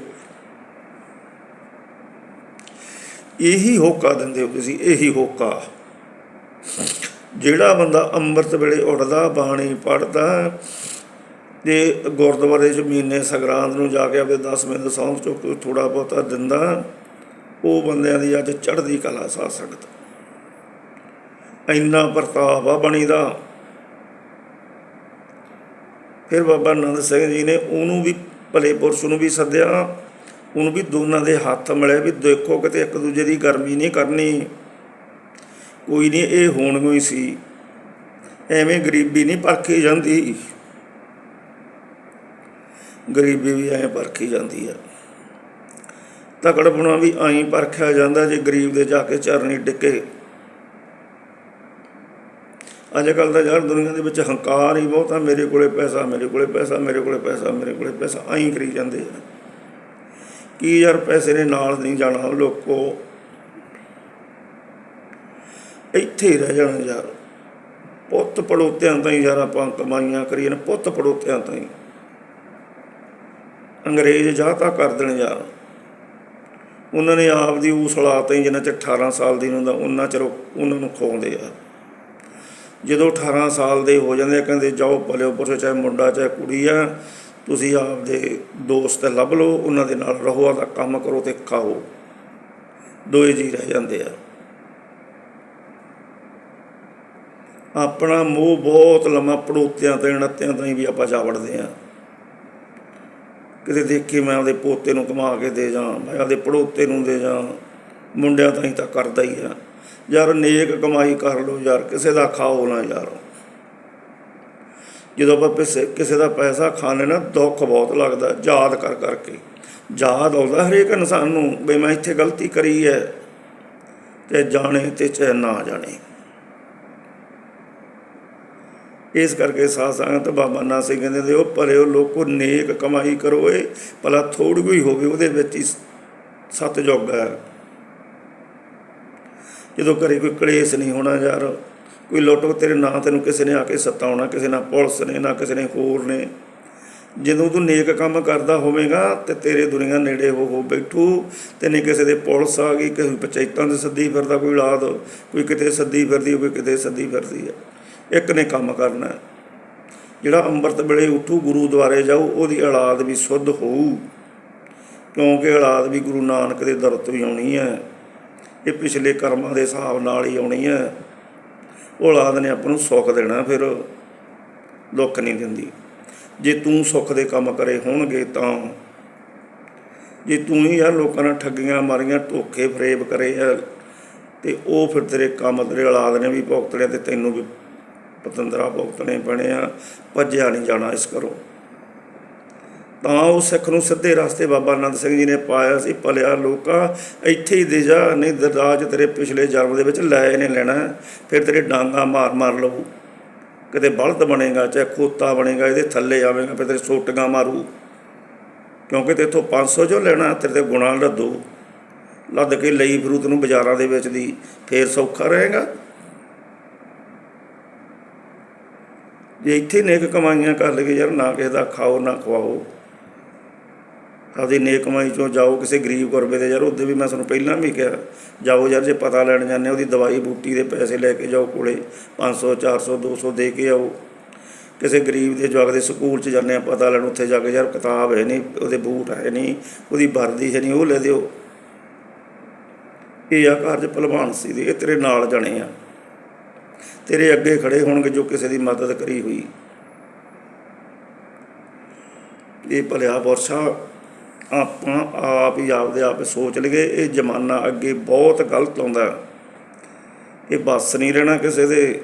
ਇਹੀ ਹੋਕਾ ਦਿੰਦੇ ਹੋ ਤੁਸੀਂ, ਇਹੀ ਹੋਕਾ। ਜਿਹੜਾ ਬੰਦਾ ਅੰਮ੍ਰਿਤ ਵੇਲੇ ਉੱਠਦਾ, ਬਾਣੀ ਪੜਦਾ ਤੇ ਗੁਰਦੁਆਰੇ ਚ ਮਹੀਨੇ ਸੰਗਰਾਂਦ ਨੂੰ ਜਾ ਕੇ ਆਪਣੇ 10 ਮਿੰਟ ਸੌਂਗ ਚੁੱਕ ਕੋਈ ਥੋੜਾ ਬਹੁਤਾ ਦਿੰਦਾ, ਉਹ ਬੰਦਿਆਂ ਦੀ ਅੱਜ ਚੜ੍ਹਦੀ ਕਲਾ ਸਾਧ ਸੰਗਤ। ਇੰਨਾ ਪ੍ਰਤਾਪ ਆ ਬਣੀ ਦਾ। ਫਿਰ ਬਾਬਾ ਆਨੰਦ ਸਿੰਘ ਜੀ ਨੇ ਉਹਨੂੰ ਵੀ ਭਲੇ ਪੁਰਸ਼ ਨੂੰ ਵੀ ਸੱਦਿਆ। ਉਹਨੂੰ ਵੀ ਦੋਨਾਂ ਦੇ ਹੱਥ ਮਿਲੇ ਵੀ ਦੇਖੋ ਕਿਤੇ ਇੱਕ ਦੂਜੇ ਦੀ ਗਰਮੀ ਨਹੀਂ ਕਰਨੀ। ਕੋਈ ਨਹੀਂ, ਇਹ ਹੋਣ ਹੀ ਸੀ। ਐਵੇਂ ਗਰੀਬੀ ਨਹੀਂ ਪਰਖੀ ਜਾਂਦੀ। ਗਰੀਬੀ ਵੀ ਐਂ ਪਰਖੀ ਜਾਂਦੀ ਆ। ਤਕੜਪਣਾ ਵੀ ਐਂ ਪਰਖਿਆ ਜਾਂਦਾ ਜੇ ਗਰੀਬ ਦੇ ਜਾ ਕੇ ਚਰਨੀ ਡਿੱਕੇ ਅੱਜ ਕੱਲ ਤਾਂ ਯਾਰ ਦੁਨੀਆ ਦੇ ਵਿੱਚ ਹੰਕਾਰ ਹੀ ਬਹੁਤ ਆ, ਮੇਰੇ ਕੋਲੇ ਪੈਸਾ, ਮੇਰੇ ਕੋਲੇ ਪੈਸਾ, ਮੇਰੇ ਕੋਲੇ ਪੈਸਾ, ਮੇਰੇ ਕੋਲੇ ਪੈਸਾ ਆਈ ਕਰੀ ਜਾਂਦੇ ਆ। ਕੀ ਯਾਰ ਪੈਸੇ ਨੇ ਨਾਲ ਨਹੀਂ ਜਾਣਾ ਲੋਕੋ? ਇੱਥੇ ਹੀ ਰਹਿ ਜਾਣਾ ਯਾਰ। ਪੁੱਤ ਪੜੋਤਿਆਂ ਤਾਂ ਹੀ ਯਾਰ ਆਪਾਂ ਕਮਾਈਆਂ ਕਰੀਏ ਨਾ, ਪੁੱਤ ਪੜੋਤਿਆਂ ਤਾਂ ਹੀ ਅੰਗਰੇਜ਼ ਜਾਤਾ ਕਰ ਦੇਣ ਯਾਰ। ਉਹਨਾਂ ਨੇ ਆਪ ਦੀ ਉਸ ਹਾਲਾਤ ਹੀ ਜਿੰਨਾ ਚ 18 ਸਾਲ ਦੀ ਹੁੰਦਾ, ਉਹਨਾਂ ਚਿਰ ਉਹ- ਉਹਨਾਂ ਨੂੰ ਖੋਉਂਦੇ ਆ। ਜਦੋਂ 18 ਸਾਲ ਦੇ ਹੋ ਜਾਂਦੇ ਆ, ਕਹਿੰਦੇ ਜਾਓ ਭਲਿਓ ਪੁਰਸ਼ ਚਾਹੇ ਮੁੰਡਾ, ਚਾਹੇ ਕੁੜੀ ਆ, ਤੁਸੀਂ ਆਪਦੇ ਦੋਸਤ ਲੱਭ ਲਓ, ਉਹਨਾਂ ਦੇ ਨਾਲ ਰਹੋ ਆਦਾ ਕੰਮ ਕਰੋ ਤੇ ਖਾਓ। ਦੋਏ ਜੀ ਰਹਿ ਜਾਂਦੇ ਆ। ਆਪਣਾ ਮੋਹ ਬਹੁਤ ਲੰਮਾ ਪੜੋਤਿਆਂ ਤੇ ਨੱਤਿਆਂ ਤਾਂ ਹੀ ਵੀ ਆਪਾਂ ਜਾ ਵੜਦੇ ਆ। ਕਿਤੇ ਦੇਖੀ ਮੈਂ ਆਪਦੇ ਪੋਤੇ ਨੂੰ ਕਮਾ ਕੇ ਦੇ ਜਾਂ, ਮੈਂ ਆਪਦੇ ਪੜੋਤੇ ਨੂੰ ਦੇ ਜਾਂ, ਮੁੰਡਿਆਂ ਤਾਂ ਤਾਂ ਕਰਦਾ ਹੀ ਆ। ਯਾਰ ਨੇਕ ਕਮਾਈ ਕਰ ਲਓ ਯਾਰ, ਕਿਸੇ ਦਾ ਖਾਓ ਨਾ ਯਾਰ। ਜਦੋਂ ਆਪਾਂ ਪਿਸੇ, ਕਿਸੇ ਦਾ ਪੈਸਾ ਖਾਣੇ ਨਾ, ਦੁੱਖ ਬਹੁਤ ਲੱਗਦਾ, ਯਾਦ ਕਰ ਕਰਕੇ। ਯਾਦ ਆਉਂਦਾ ਹਰੇਕ ਇਨਸਾਨ ਨੂੰ ਵੀ ਮੈਂ ਇੱਥੇ ਗਲਤੀ ਕਰੀ ਹੈ ਤੇ ਜਾਣੇ ਤੇ ਚਾਹੇ ਨਾ ਜਾਣੇ। ਇਸ ਕਰਕੇ ਸਾਧ ਸੰਗਤ ਬਾਬਾ ਨਾਨਕ ਸਿੰਘ ਕਹਿੰਦੇ ਨੇ, ਉਹ ਭਲਿਓ ਲੋਕੋ, ਨੇਕ ਕਮਾਈ ਕਰੋ ਏ ਭਲਾ ਥੋੜੀ ਹੀ ਹੋਵੇ, ਉਹਦੇ ਵਿੱਚ ਹੀ ਸਤ ਜੋਗ ਹੈ। ਜਦੋਂ ਘਰੇ ਕੋਈ ਕਲੇਸ਼ ਨਹੀਂ ਹੋਣਾ ਯਾਰ, ਕੋਈ ਲੁੱਟ ਤੇਰੇ ਨਾਂ ਤੈਨੂੰ ਕਿਸੇ ਨੇ ਆ ਕੇ ਸਤਾਉਣਾ, ਕਿਸੇ ਨਾਲ ਪੁਲਿਸ ਨੇ, ਨਾ ਕਿਸੇ ਨੇ ਹੋਰ ਨੇ। ਜਦੋਂ ਤੂੰ ਨੇਕ ਕੰਮ ਕਰਦਾ ਹੋਵੇਂਗਾ ਤੇ ਤੇਰੇ ਦੁਨੀਆ ਨੇੜੇ ਹੋ ਹੋ ਬੈਠੂ। ਤੇ ਨਹੀਂ ਕਿਸੇ ਦੇ ਪੁਲਿਸ ਆ ਗਈ, ਕਿਸੇ ਪੰਚਾਇਤਾਂ ਦੇ ਸੱਦੀ ਫਿਰਦਾ, ਕੋਈ ਔਲਾਦ, ਕੋਈ ਕਿਤੇ ਸੱਦੀ ਫਿਰਦੀ, ਕੋਈ ਕਿਤੇ ਸੱਦੀ ਫਿਰਦੀ ਹੈ ਇੱਕ ਨੇ ਕੰਮ ਕਰਨਾ। ਜਿਹੜਾ ਅੰਮ੍ਰਿਤ ਵੇਲੇ ਉਠੂ, ਗੁਰੂ ਦੁਆਰੇ ਜਾਊ, ਉਹਦੀ ਔਲਾਦ ਵੀ ਸੁੱਧ ਹੋਊ। ਕਿਉਂਕਿ ਔਲਾਦ ਵੀ ਗੁਰੂ ਨਾਨਕ ਦੇ ਦਰ ਤੋਂ ਹੀ ਆਉਣੀ ਹੈ ਇਹ ਪਿਛਲੇ ਕਰਮਾਂ ਦੇ ਹਿਸਾਬ ਨਾਲ ਹੀ ਆਉਣੀ ਹੈ ਉਹ ਔਲਾਦ ਨੇ ਆਪਾਂ ਨੂੰ ਸੁੱਖ ਦੇਣਾ, ਫਿਰ ਦੁੱਖ ਨਹੀਂ ਦਿੰਦੀ। ਜੇ ਤੂੰ ਸੁੱਖ ਦੇ ਕੰਮ ਕਰੇ ਹੋਣਗੇ ਤਾਂ। ਜੇ ਤੂੰ ਹੀ ਯਾਰ ਲੋਕਾਂ ਨਾਲ ਠੱਗੀਆਂ ਮਾਰੀਆਂ, ਧੋਖੇ, ਫਰੇਬ ਕਰੇ ਆ, ਤੇ ਉਹ ਫਿਰ ਤੇਰੇ ਕੰਮ, ਤੇਰੇ ਔਲਾਦ ਨੇ ਵੀ ਭੁਗਤਣੇ ਤੇ ਤੈਨੂੰ ਵੀ ਪਤੰਦਰਾ ਭੁਗਤਣੇ ਪੈਣੇ ਆ। ਭੱਜਿਆ ਨਹੀਂ ਜਾਣਾ ਇਸ ਕਰੋ ਤਾਂ ਉਹ ਸਿੱਖ ਨੂੰ ਸਿੱਧੇ ਰਸਤੇ ਬਾਬਾ ਆਨੰਦ ਸਿੰਘ ਜੀ ਨੇ ਪਾਇਆ ਸੀ, ਭਲਿਆ ਲੋਕਾਂ, ਇੱਥੇ ਹੀ ਦੇ ਜਾ, ਨਹੀਂ ਦਰਦਾਜ ਤੇਰੇ ਪਿਛਲੇ ਜਨਮ ਦੇ ਵਿੱਚ ਲੈ ਨੇ ਲੈਣਾ, ਫਿਰ ਤੇਰੇ ਡਾਂਗਾ ਮਾਰ ਮਾਰ ਲਊ। ਕਿਤੇ ਬਲਦ ਬਣੇਗਾ, ਚਾਹੇ ਖੋਤਾ ਬਣੇਗਾ, ਇਹਦੇ ਥੱਲੇ ਆਵੇਗਾ, ਫਿਰ ਤੇਰੇ ਸੋਟੀਆਂ ਮਾਰੂ। ਕਿਉਂਕਿ ਤੇ ਇਥੋਂ 500 ਜੋ ਲੈਣਾ, ਤੇਰੇ ਤੇ ਗੁਣਾ ਲੱਦੋ ਲੱਦ ਕੇ ਲਈ ਫਰੂਤ ਨੂੰ ਬਾਜ਼ਾਰਾਂ ਦੇ ਵਿੱਚ ਦੀ, ਫੇਰ ਸੌਖਾ ਰਹੇਗਾ। ਜੇ ਇੱਥੇ ਨੇਕ ਕਮਾਈਆਂ ਕਰ ਲਈਏ ਯਾਰ, ਨਾ ਕਿਸੇ ਦਾ ਖਾਓ, ਨਾ ਖਵਾਓ। ਆਪਦੀ ਨੇਕ ਕਮਾਈ ਚੋਂ ਜਾਓ ਕਿਸੇ ਗਰੀਬ ਗੁਰਬੇ ਦੇ ਯਾਰ ਉਹਦੇ ਵੀ ਮੈਂ ਤੁਹਾਨੂੰ ਪਹਿਲਾਂ ਵੀ ਕਿਹਾ ਜਾਓ ਯਾਰ ਜੇ ਪਤਾ ਲੈਣ ਜਾਂਦੇ ਹੋ, ਉਹਦੀ ਦਵਾਈ ਬੂਟੀ ਦੇ ਪੈਸੇ ਲੈ ਕੇ ਜਾਓ ਕੋਲੇ 500 400 200 ਦੇ ਕੇ ਆਓ। ਕਿਸੇ ਗਰੀਬ ਦੇ ਜਵਾਕ ਦੇ ਸਕੂਲ 'ਚ ਜਾਂਦੇ ਆ ਪਤਾ ਲੈਣ ਉੱਥੇ ਜਾ ਕੇ ਯਾਰ ਕਿਤਾਬ ਹੈ ਨਹੀਂ ਉਹਦੇ ਬੂਟ ਹੈ ਨਹੀਂ ਉਹਦੀ ਵਰਦੀ ਹੈ ਨਹੀਂ ਉਹ ਲੈ ਦਿਓ। ਇਹ ਆ ਕਾਰਜ ਭਲਵਾਨ ਸੀ ਦੇ ਇਹ ਤੇਰੇ ਨਾਲ ਜਾਣੇ ਆ। ਤੇਰੇ ਅੱਗੇ ਖੜੇ ਹੋਣਗੇ ਜੋ ਕਿਸੇ ਦੀ ਮਦਦ ਕਰੀ ਹੋਈ। ਇਹ ਭਲਿਆ ਵਰਸ਼ਾ ਆਪਾਂ ਆਪ ਹੀ ਆਪਦੇ ਆਪ ਸੋਚ ਲਈਏ, ਇਹ ਜ਼ਮਾਨਾ ਅੱਗੇ ਬਹੁਤ ਗਲਤ ਆਉਂਦਾ ਇਹ ਬਸ ਨਹੀਂ ਰਹਿਣਾ ਕਿਸੇ ਦੇ।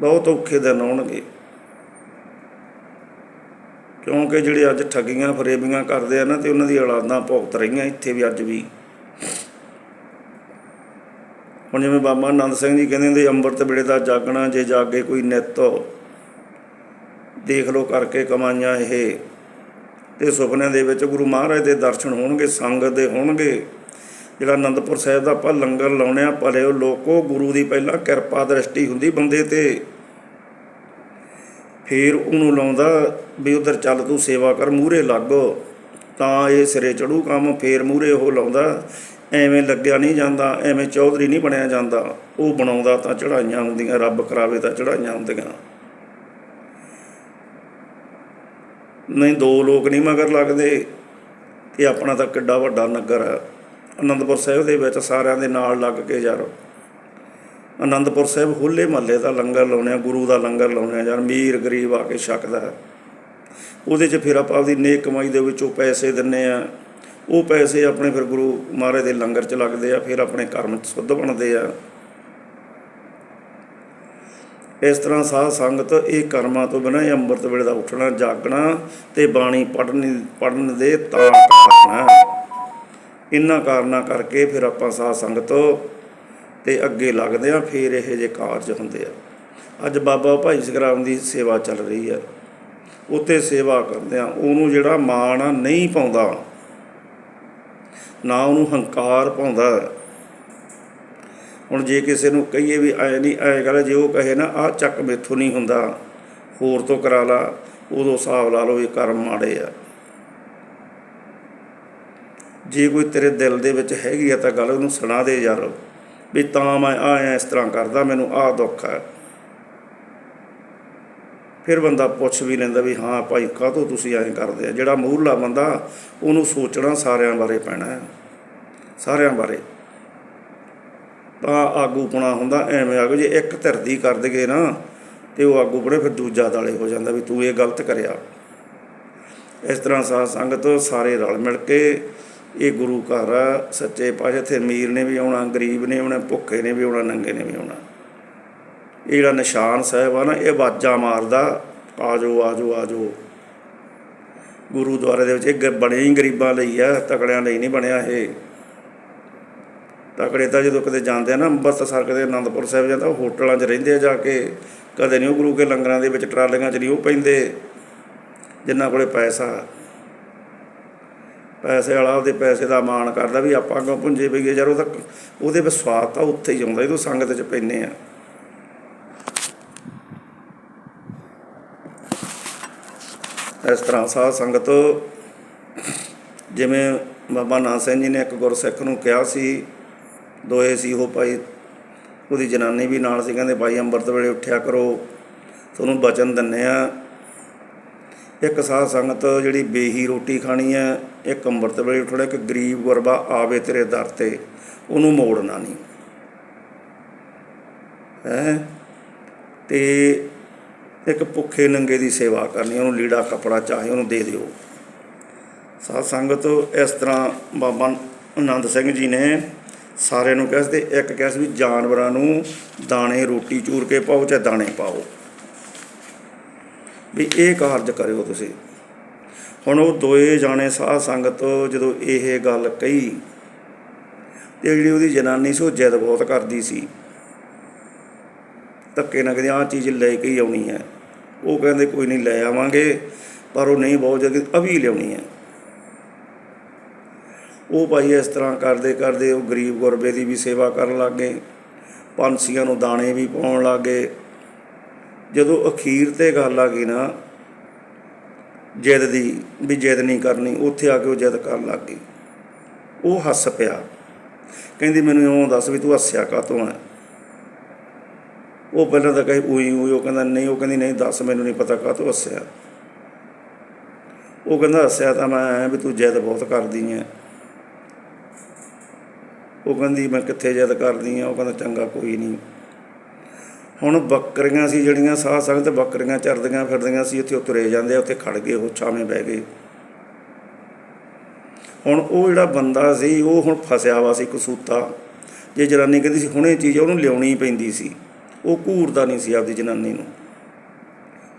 ਬਹੁਤ ਔਖੇ ਦਿਨ ਆਉਣਗੇ। ਕਿਉਂਕਿ ਜਿਹੜੇ ਅੱਜ ਠੱਗੀਆਂ ਫਰੇਬੀਆਂ ਕਰਦੇ ਆ ਨਾ, ਤੇ ਉਹਨਾਂ ਦੀ ਔਲਾਦਾਂ ਭੁਗਤ ਰਹੀਆਂ, ਇੱਥੇ ਵੀ ਅੱਜ ਵੀ। ਹੁਣ ਜਿਵੇਂ ਬਾਬਾ ਆਨੰਦ ਸਿੰਘ ਜੀ ਕਹਿੰਦੇ ਹੁੰਦੇ, ਅੰਮ੍ਰਿਤ ਵੇਲੇ ਦਾ ਜਾਗਣਾ, ਜੇ ਜਾਗੇ ਕੋਈ ਨਿੱਤ, ਦੇਖ ਲੋ ਕਰਕੇ ਕਮਾਈਆਂ ਇਹ। ਤੇ ਸੁਪਨਿਆਂ ਦੇ ਵਿੱਚ ਗੁਰੂ ਮਹਾਰਾਜ ਦੇ ਦਰਸ਼ਨ ਹੋਣਗੇ ਸੰਗਤ ਦੇ ਹੋਣਗੇ। ਜਿਹੜਾ ਆਨੰਦਪੁਰ ਸਾਹਿਬ ਦਾ ਆਪਾਂ ਲੰਗਰ ਲਾਉਣੇ ਆ, ਭਲੇ ਉਹ ਲੋਕੋ ਗੁਰੂ ਦੀ ਪਹਿਲਾਂ ਕਿਰਪਾ ਦ੍ਰਿਸ਼ਟੀ ਹੁੰਦੀ ਬੰਦੇ ਤੇ। ਫੇਰ ਉਹਨੂੰ ਲਾਉਂਦਾ ਵੀ ਉਧਰ ਚੱਲ ਤੂੰ ਸੇਵਾ ਕਰ, ਮੂਹਰੇ ਲੱਗ। ਤਾਂ ਇਹ ਸਿਰੇ ਚੜੂ ਕੰਮ, ਫੇਰ ਮੂਹਰੇ ਉਹ ਲਾਉਂਦਾ। ਐਵੇਂ ਲੱਗਿਆ ਨਹੀਂ ਜਾਂਦਾ, ਐਵੇਂ ਚੌਧਰੀ ਨਹੀਂ ਬਣਿਆ ਜਾਂਦਾ। ਉਹ ਬਣਾਉਂਦਾ ਤਾਂ ਚੜਾਈਆਂ ਹੁੰਦੀਆਂ, ਰੱਬ ਕਰਾਵੇ ਤਾਂ ਚੜਾਈਆਂ ਹੁੰਦੀਆਂ। ਨਹੀਂ, ਦੋ ਲੋਕ ਨਹੀਂ ਮਗਰ ਲੱਗਦੇ। ਇਹ ਆਪਣਾ ਤਾਂ ਕਿੱਡਾ ਵੱਡਾ ਨਗਰ ਹੈ ਅਨੰਦਪੁਰ ਸਾਹਿਬ ਦੇ ਵਿੱਚ ਸਾਰਿਆਂ ਦੇ ਨਾਲ ਲੱਗ ਕੇ ਯਾਰ। ਅਨੰਦਪੁਰ ਸਾਹਿਬ ਹੋਲੇ ਮਹੱਲੇ ਦਾ ਲੰਗਰ ਲਾਉਣੇ ਆ, ਗੁਰੂ ਦਾ ਲੰਗਰ ਲਾਉਣੇ ਆ, ਯਾਰ ਅਮੀਰ ਗਰੀਬ ਆ ਕੇ ਛਕਦਾ ਹੈ। ਉਹਦੇ 'ਚ ਫਿਰ ਆਪਾਂ ਆਪਦੀ ਨੇਕ ਕਮਾਈ ਦੇ ਵਿੱਚੋਂ ਪੈਸੇ ਦਿੰਨੇ ਆ। ਉਹ ਪੈਸੇ ਆਪਣੇ ਫਿਰ ਗੁਰੂ ਮਹਾਰਾਜ ਦੇ ਲੰਗਰ 'ਚ ਲੱਗਦੇ ਆ, ਫਿਰ ਆਪਣੇ ਕਰਮ 'ਚ ਸੁੱਧ ਬਣਦੇ ਆ। ਇਸ ਤਰ੍ਹਾਂ ਸਾਧ ਸੰਗਤ ਇਹ ਕਰਮਾਂ ਤੋਂ ਬਿਨਾਂ ਇਹ ਅੰਮ੍ਰਿਤ ਵੇਲੇ ਦਾ ਉੱਠਣਾ, ਜਾਗਣਾ ਤੇ ਬਾਣੀ ਪੜ੍ਹਨੀ ਪੜ੍ਹਨ ਦੇ ਤਾਂ ਕਰਨਾ ਇਹਨਾਂ ਕਾਰਨਾਂ ਕਰਕੇ ਫਿਰ ਆਪਾਂ ਸਾਧ ਸੰਗਤ ਤੇ ਅੱਗੇ ਲੱਗਦੇ ਆ ਫਿਰ ਇਹ ਜੇ ਕਾਰਜ ਹੁੰਦੇ ਆ। ਅੱਜ ਬਾਬਾ ਭਾਈ ਸਗਰਾਮ ਦੀ ਸੇਵਾ ਚੱਲ ਰਹੀ ਆ। ਉੱਤੇ ਸੇਵਾ ਕਰਦੇ ਆ ਉਹਨੂੰ ਜਿਹੜਾ ਮਾਣ ਆ ਨਹੀਂ ਪਾਉਂਦਾ, ਨਾ ਉਹਨੂੰ ਹੰਕਾਰ ਪਾਉਂਦਾ। ਹੁਣ ਜੇ ਕਿਸੇ ਨੂੰ ਕਹੀਏ ਵੀ ਐ ਨਹੀਂ, ਐ ਗੱਲ ਜੇ ਉਹ ਕਹੇ ਨਾ, ਆਹ ਚੱਕ ਮੇਥੋਂ ਨਹੀਂ ਹੁੰਦਾ, ਹੋਰ ਤੋਂ ਕਰਾ ਲਾ, ਉਦੋਂ ਹਿਸਾਬ ਲਾ ਲਓ ਇਹ ਕਰਮ ਮਾੜੇ ਆ। ਜੇ ਕੋਈ ਤੇਰੇ ਦਿਲ ਦੇ ਵਿੱਚ ਹੈਗੀ ਆ ਤਾਂ ਗੱਲ ਉਹਨੂੰ ਸੁਣਾ ਦੇ ਯਾਰ, ਵੀ ਤਾਂ ਮੈਂ ਆ ਇਸ ਤਰ੍ਹਾਂ ਕਰਦਾ, ਮੈਨੂੰ ਆਹ ਦੁੱਖ ਹੈ ਫਿਰ ਬੰਦਾ ਪੁੱਛ ਵੀ ਲੈਂਦਾ ਵੀ ਹਾਂ ਭਾਈ, ਕਾਹਤੋਂ ਤੁਸੀਂ ਐਂ ਕਰਦੇ ਆ? ਜਿਹੜਾ ਮੂਹਰਲਾ ਬੰਦਾ, ਉਹਨੂੰ ਸੋਚਣਾ ਸਾਰਿਆਂ ਬਾਰੇ ਪੈਣਾ ਹੈ ਸਾਰਿਆਂ ਬਾਰੇ। ਤਾਂ ਆਗੂਪਣਾ ਹੁੰਦਾ ਐਵੇਂ ਆਗੂ ਜੇ ਇੱਕ ਧਰਦੀ ਕਰ ਦਗੇ ਨਾ ਤੇ ਉਹ ਆਗੂ ਆਗੂਪਣੇ ਫਿਰ ਦੂਜਾ ਦਾਲੇ ਹੋ ਜਾਂਦਾ ਵੀ ਤੂੰ ਇਹ ਗਲਤ ਕਰਿਆ। ਇਸ ਤਰ੍ਹਾਂ ਸਾਧ ਸੰਗਤ ਸਾਰੇ ਰਲ ਮਿਲ ਕੇ ਇਹ ਗੁਰੂ ਘਰ ਆ, ਸੱਚੇ ਪਾਤਸ਼ਾਹ ਇੱਥੇ ਅਮੀਰ ਨੇ ਵੀ ਆਉਣਾ ਗਰੀਬ ਨੇ ਆਉਣਾ ਭੁੱਖੇ ਨੇ ਵੀ ਆਉਣਾ ਨੰਗੇ ਨੇ ਵੀ ਆਉਣਾ। ਇਹ ਜਿਹੜਾ ਨਿਸ਼ਾਨ ਸਾਹਿਬ ਆ ਨਾ ਇਹ ਆਵਾਜ਼ਾਂ ਮਾਰਦਾ ਆਜੋ ਆਜੋ ਆਜੋ। ਗੁਰੂਦੁਆਰੇ ਦੇ ਵਿੱਚ ਇਹ ਗ- ਬਣੇ ਹੀ ਗਰੀਬਾਂ ਲਈ ਆ ਤਕੜਿਆਂ ਲਈ ਨਹੀਂ ਬਣਿਆ ਇਹ। ਤਾਂ ਤਾਂ ਜਦੋਂ ਕਦੇ ਜਾਂਦੇ ਆ ਨਾ ਅੰਮ੍ਰਿਤਸਰ ਕਦੇ ਆਨੰਦਪੁਰ ਸਾਹਿਬ ਜਾਂਦਾ, ਉਹ ਹੋਟਲਾਂ 'ਚ ਰਹਿੰਦੇ ਆ ਜਾ ਕੇ, ਕਦੇ ਨਹੀਂ ਉਹ ਗੁਰੂ ਕੇ ਲੰਗਰਾਂ ਦੇ ਵਿੱਚ ਟਰਾਲੀਆਂ 'ਚ ਨਹੀਂ ਉਹ ਪੈਂਦੇ, ਜਿਨ੍ਹਾਂ ਕੋਲੇ ਪੈਸਾ। ਪੈਸੇ ਵਾਲਾ ਉਹਦੇ ਪੈਸੇ ਦਾ ਮਾਣ ਕਰਦਾ ਵੀ ਆਪਾਂ ਅੱਗੋਂ ਪੁੰਜੇ ਪਈਏ ਯਾਰ ਉਹਦਾ ਤਾਂ ਉਹਦੇ ਵਿਸਵਾਸ ਤਾਂ ਉੱਥੇ ਹੀ ਆਉਂਦਾ, ਜਦੋਂ ਸੰਗਤ 'ਚ ਪੈਂਦੇ ਆ। ਇਸ ਤਰ੍ਹਾਂ ਸਾਧ ਸੰਗਤ, ਜਿਵੇਂ ਬਾਬਾ ਨਾਨਕ ਸਿੰਘ ਜੀ ਨੇ ਇੱਕ ਗੁਰਸਿੱਖ ਨੂੰ ਕਿਹਾ ਸੀ ਦੋਏ ਸੀ ਉਹ ਭਾਈ, ਉਹਦੀ ਜਨਾਨੀ ਵੀ ਨਾਲ ਸੀ, ਕਹਿੰਦੇ ਭਾਈ ਅੰਮ੍ਰਿਤ ਵੇਲੇ ਉੱਠਿਆ ਕਰੋ, ਤੁਹਾਨੂੰ ਬਚਨ ਦਿੰਨੇ ਆ। ਇੱਕ ਸਾਧ ਸੰਗਤ ਜਿਹੜੀ ਬੇਹੀ ਰੋਟੀ ਖਾਣੀ ਹੈ ਇੱਕ ਅੰਮ੍ਰਿਤ ਵੇਲੇ ਉੱਠਣਾ, ਇੱਕ ਗਰੀਬ ਗੁਰਬਾ ਆਵੇ ਤੇਰੇ ਦਰ ਤੇ, ਉਹਨੂੰ ਮੋੜਨਾ ਨਹੀਂ। ਹੈ? ਤੇ ਇੱਕ ਭੁੱਖੇ ਨੰਗੇ ਦੀ ਸੇਵਾ ਕਰਨੀ, ਉਹਨੂੰ ਲੀੜਾ ਕਪੜਾ ਚਾਹੇ ਉਹਨੂੰ ਦੇ ਦਿਓ। ਸਾਧ ਸੰਗਤ ਇਸ ਤਰ੍ਹਾਂ ਬਾਬਾ ਆਨੰਦ ਸਿੰਘ ਜੀ ਨੇ ਸਾਰਿਆਂ ਨੂੰ ਕਿਹਾ ਸੀ ਤੇ ਇੱਕ ਕਿਹਾ ਸੀ ਵੀ ਜਾਨਵਰਾਂ ਨੂੰ ਦਾਣੇ, ਰੋਟੀ ਚੂਰ ਕੇ ਪਾਓ ਚਾਹੇ ਦਾਣੇ ਪਾਓ। ਵੀ ਇਹ ਕਾਰਜ ਕਰਿਓ ਤੁਸੀਂ। ਹੁਣ ਉਹ ਦੋਏ ਜਾਣੇ ਸਾਧ ਸੰਗਤ ਜਦੋਂ ਇਹ ਗੱਲ ਕਹੀ, ਤੇ ਜਿਹੜੀ ਉਹਦੀ ਜਨਾਨੀ ਸੀ ਉਹ ਜਿੱਦ ਬਹੁਤ ਕਰਦੀ ਸੀ। ਧੱਕੇ ਨਾਲ ਕਹਿੰਦੇ, ਆਹ ਚੀਜ਼ ਲੈ ਕੇ ਹੀ ਆਉਣੀ ਹੈ। ਉਹ ਕਹਿੰਦੇ, ਕੋਈ ਨਹੀਂ ਲੈ ਆਵਾਂਗੇ, ਪਰ ਉਹ ਨਹੀਂ ਬਹੁਤ ਜਲਦੀ ਅਭੀ ਲਿਆਉਣੀ ਹੈ। ਉਹ ਭਾਈ ਇਸ ਤਰ੍ਹਾਂ ਕਰਦੇ ਕਰਦੇ ਉਹ ਗਰੀਬ ਗੁਰਬੇ ਦੀ ਵੀ ਸੇਵਾ ਕਰਨ ਲੱਗੇ ਪੰਛੀਆਂ ਨੂੰ ਦਾਣੇ ਵੀ ਪਾਉਣ ਲੱਗੇ ਜਦੋਂ ਅਖੀਰ ਤੇ ਗੱਲ ਆ ਗਈ ਨਾ, ਜਿੱਦ ਦੀ ਵੀ ਜਿੱਦ ਨਹੀਂ ਕਰਨੀ, ਉੱਥੇ ਆ ਕੇ ਉਹ ਜਿੱਦ ਕਰਨ ਲੱਗ ਗਈ। ਉਹ ਹੱਸ ਪਿਆ। ਕਹਿੰਦੀ, ਮੈਨੂੰ ਇਉਂ ਦੱਸ ਵੀ ਤੂੰ ਹੱਸਿਆ ਕਾਤੋਂ ਹੈ ਉਹ ਪਹਿਲਾਂ ਤਾਂ ਕਹੇ ਉਹੀ ਉਹੀ ਉਹ ਕਹਿੰਦਾ, ਨਹੀਂ। ਉਹ ਕਹਿੰਦੀ, ਨਹੀਂ, ਦੱਸ, ਮੈਨੂੰ ਨਹੀਂ ਪਤਾ ਕਾਤੋਂ ਹੱਸਿਆ। ਉਹ ਕਹਿੰਦਾ, ਹੱਸਿਆ ਤਾਂ ਮੈਂ ਐਂ ਵੀ ਤੂੰ ਜਿੱਦ ਬਹੁਤ ਕਰਦੀ ਹੈ ਉਹ ਕਹਿੰਦੀ, ਮੈਂ ਕਿੱਥੇ ਜਿੱਦ ਕਰਦੀ ਆ? ਉਹ ਕਹਿੰਦਾ, ਚੰਗਾ, ਕੋਈ ਨਹੀਂ। ਹੁਣ ਬੱਕਰੀਆਂ ਸੀ ਜਿਹੜੀਆਂ ਸਾਹ ਸੰਗਤ ਬੱਕਰੀਆਂ ਚਰਦੀਆਂ ਫਿਰਦੀਆਂ ਸੀ, ਉੱਥੇ ਉਹ ਤੁਰੇ ਜਾਂਦੇ ਆ, ਉੱਥੇ ਖੜ ਗਏ, ਉਹ ਛਾਵੇਂ ਬਹਿ ਗਏ। ਹੁਣ ਉਹ ਜਿਹੜਾ ਬੰਦਾ ਸੀ, ਉਹ ਹੁਣ ਫਸਿਆ ਵਾ ਸੀ ਕਸੂਤਾ ਜੇ ਜਨਾਨੀ ਕਹਿੰਦੀ ਸੀ, ਹੁਣੇ ਚੀਜ਼ ਉਹਨੂੰ ਲਿਆਉਣੀ ਪੈਂਦੀ ਸੀ। ਉਹ ਘੂਰਦਾ ਨਹੀਂ ਸੀ ਆਪਦੀ ਜਨਾਨੀ ਨੂੰ।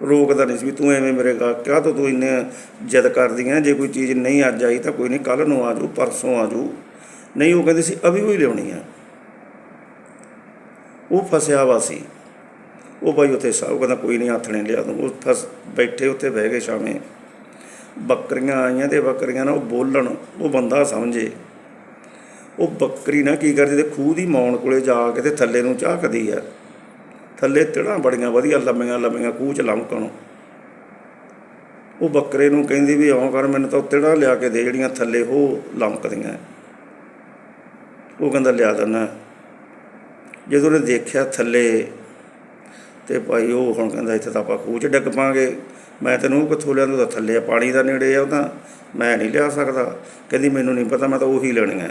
ਰੋਕਦਾ ਨਹੀਂ ਸੀ ਵੀ ਤੂੰ ਐਵੇਂ ਮੇਰੇ ਗਾ ਕਿਹਾ ਤੋਂ ਤੂੰ ਇੰਨੇ ਜਿੱਦ ਕਰਦੀ ਹੈ ਜੇ ਕੋਈ ਚੀਜ਼ ਨਹੀਂ ਅੱਜ ਆਈ ਤਾਂ ਕੋਈ ਨਹੀਂ ਕੱਲ ਨੂੰ ਆ ਜਾਊ, ਪਰਸੋਂ ਆ ਜਾਊ। ਨਹੀਂ, ਉਹ ਕਹਿੰਦੀ ਸੀ, ਅਭੀ ਹੋਈ ਲਿਆਉਣੀ ਆ। ਉਹ ਫਸਿਆ ਵਾ ਸੀ। ਉਹ ਭਾਈ ਉੱਥੇ ਸਾ, ਉਹ ਕਹਿੰਦਾ, ਕੋਈ ਨਹੀਂ, ਹੱਥ ਨਹੀਂ ਲਿਆ ਦੂੰ ਉਹ ਫਸ, ਬੈਠੇ ਉੱਥੇ ਬਹਿ ਗਏ ਸ਼ਾਮੇ। ਬੱਕਰੀਆਂ ਆਈਆਂ ਤੇ ਬੱਕਰੀਆਂ ਨਾ ਉਹ ਬੋਲਣ, ਉਹ ਬੰਦਾ ਸਮਝੇ। ਉਹ ਬੱਕਰੀ ਨਾ ਕੀ ਕਰਦੀ, ਤੇ ਖੂਹ ਦੀ ਮੌਣ ਕੋਲੇ ਜਾ ਕੇ ਤੇ ਥੱਲੇ ਨੂੰ ਝਾਕਦੀ ਆ। ਥੱਲੇ ਤਿੜਾਂ ਬੜੀਆਂ ਵਧੀਆ, ਲੰਮੀਆਂ ਲੰਮੀਆਂ ਖੂਹ ਚ ਲਮਕਣ। ਉਹ ਬੱਕਰੇ ਨੂੰ ਕਹਿੰਦੀ ਵੀ ਆਉਂ ਕਰ, ਮੈਨੂੰ ਤਾਂ ਤਿੜਾਂ ਲਿਆ ਕੇ ਦੇ, ਜਿਹੜੀਆਂ ਥੱਲੇ ਉਹ ਲਮਕਦੀਆਂ। ਉਹ ਕਹਿੰਦਾ ਲਿਆ ਦਿੰਦਾ। ਜਦੋਂ ਉਹਨੇ ਦੇਖਿਆ ਥੱਲੇ ਤੇ ਭਾਈ ਉਹ ਹੁਣ ਕਹਿੰਦਾ ਇੱਥੇ ਤਾਂ ਆਪਾਂ ਖੂਹ 'ਚ ਡਿੱਗ ਪਾਂਗੇ। ਮੈਂ ਤੈਨੂੰ ਉਹ ਕਿੱਥੋਂ ਲਿਆਂਦਾ ਤਾਂ ਥੱਲੇ ਆ, ਪਾਣੀ ਦਾ ਨੇੜੇ ਆ ਉਹ ਤਾਂ ਮੈਂ ਨਹੀਂ ਲਿਆ ਸਕਦਾ। ਕਹਿੰਦੀ ਮੈਨੂੰ ਨਹੀਂ ਪਤਾ ਮੈਂ ਤਾਂ ਉਹੀ ਲੈਣੀਆਂ।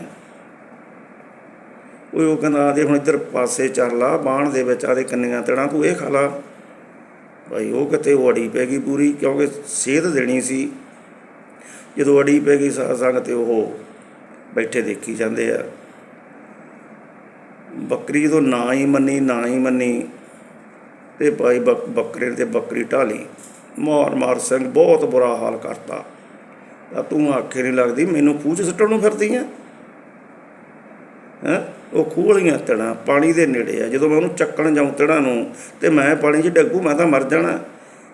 ਉਹ ਉਹ ਕਹਿੰਦਾ ਆਦੇ ਹੁਣ ਇੱਧਰ ਪਾਸੇ ਚੱਲ ਆ ਬਾਣ ਦੇ ਵਿੱਚ ਆਦੇ ਕੰਨੀਆਂ ਤੜਾਂ ਤੂੰ ਇਹ ਖਾ ਲਾ। ਭਾਈ ਉਹ ਕਿਤੇ ਉਹ ਅੜੀ ਪੈ ਗਈ ਪੂਰੀ ਕਿਉਂਕਿ ਸੇਧ ਦੇਣੀ ਸੀ। ਜਦੋਂ ਅੜੀ ਪੈ ਗਈ ਸਾਧ ਸੰਗ ਤੇ ਉਹ ਬੈਠੇ ਦੇਖੀ ਜਾਂਦੇ ਆ। ਬੱਕਰੀ ਜਦੋਂ ਨਾ ਹੀ ਮੰਨੀ, ਨਾ ਹੀ ਮੰਨੀ ਤੇ ਭਾਈ ਬੱਕ- ਬੱਕਰੇ ਤੇ ਬੱਕਰੀ ਢਾਲੀ। ਮਾਰ ਮਾਰ ਸਿੰਘ ਬਹੁਤ ਬੁਰਾ ਹਾਲ ਕਰਤਾ। ਤਾਂ ਤੂੰ ਆਖੇ ਨਹੀਂ ਲੱਗਦੀ, ਮੈਨੂੰ ਖੂਹ 'ਚ ਸੁੱਟਣ ਨੂੰ ਫਿਰਦੀ ਆ? ਹੈ? ਉਹ ਖੂਹ ਵਾਲੀਆਂ ਤੜਾਂ ਪਾਣੀ ਦੇ ਨੇੜੇ ਆ। ਜਦੋਂ ਮੈਂ ਉਹਨੂੰ ਚੱਕਣ ਜਾਉਂ ਤੜਾਂ ਨੂੰ ਤੇ ਮੈਂ ਪਾਣੀ 'ਚ ਡੱਗੂ, ਮੈਂ ਤਾਂ ਮਰ ਜਾਣਾ।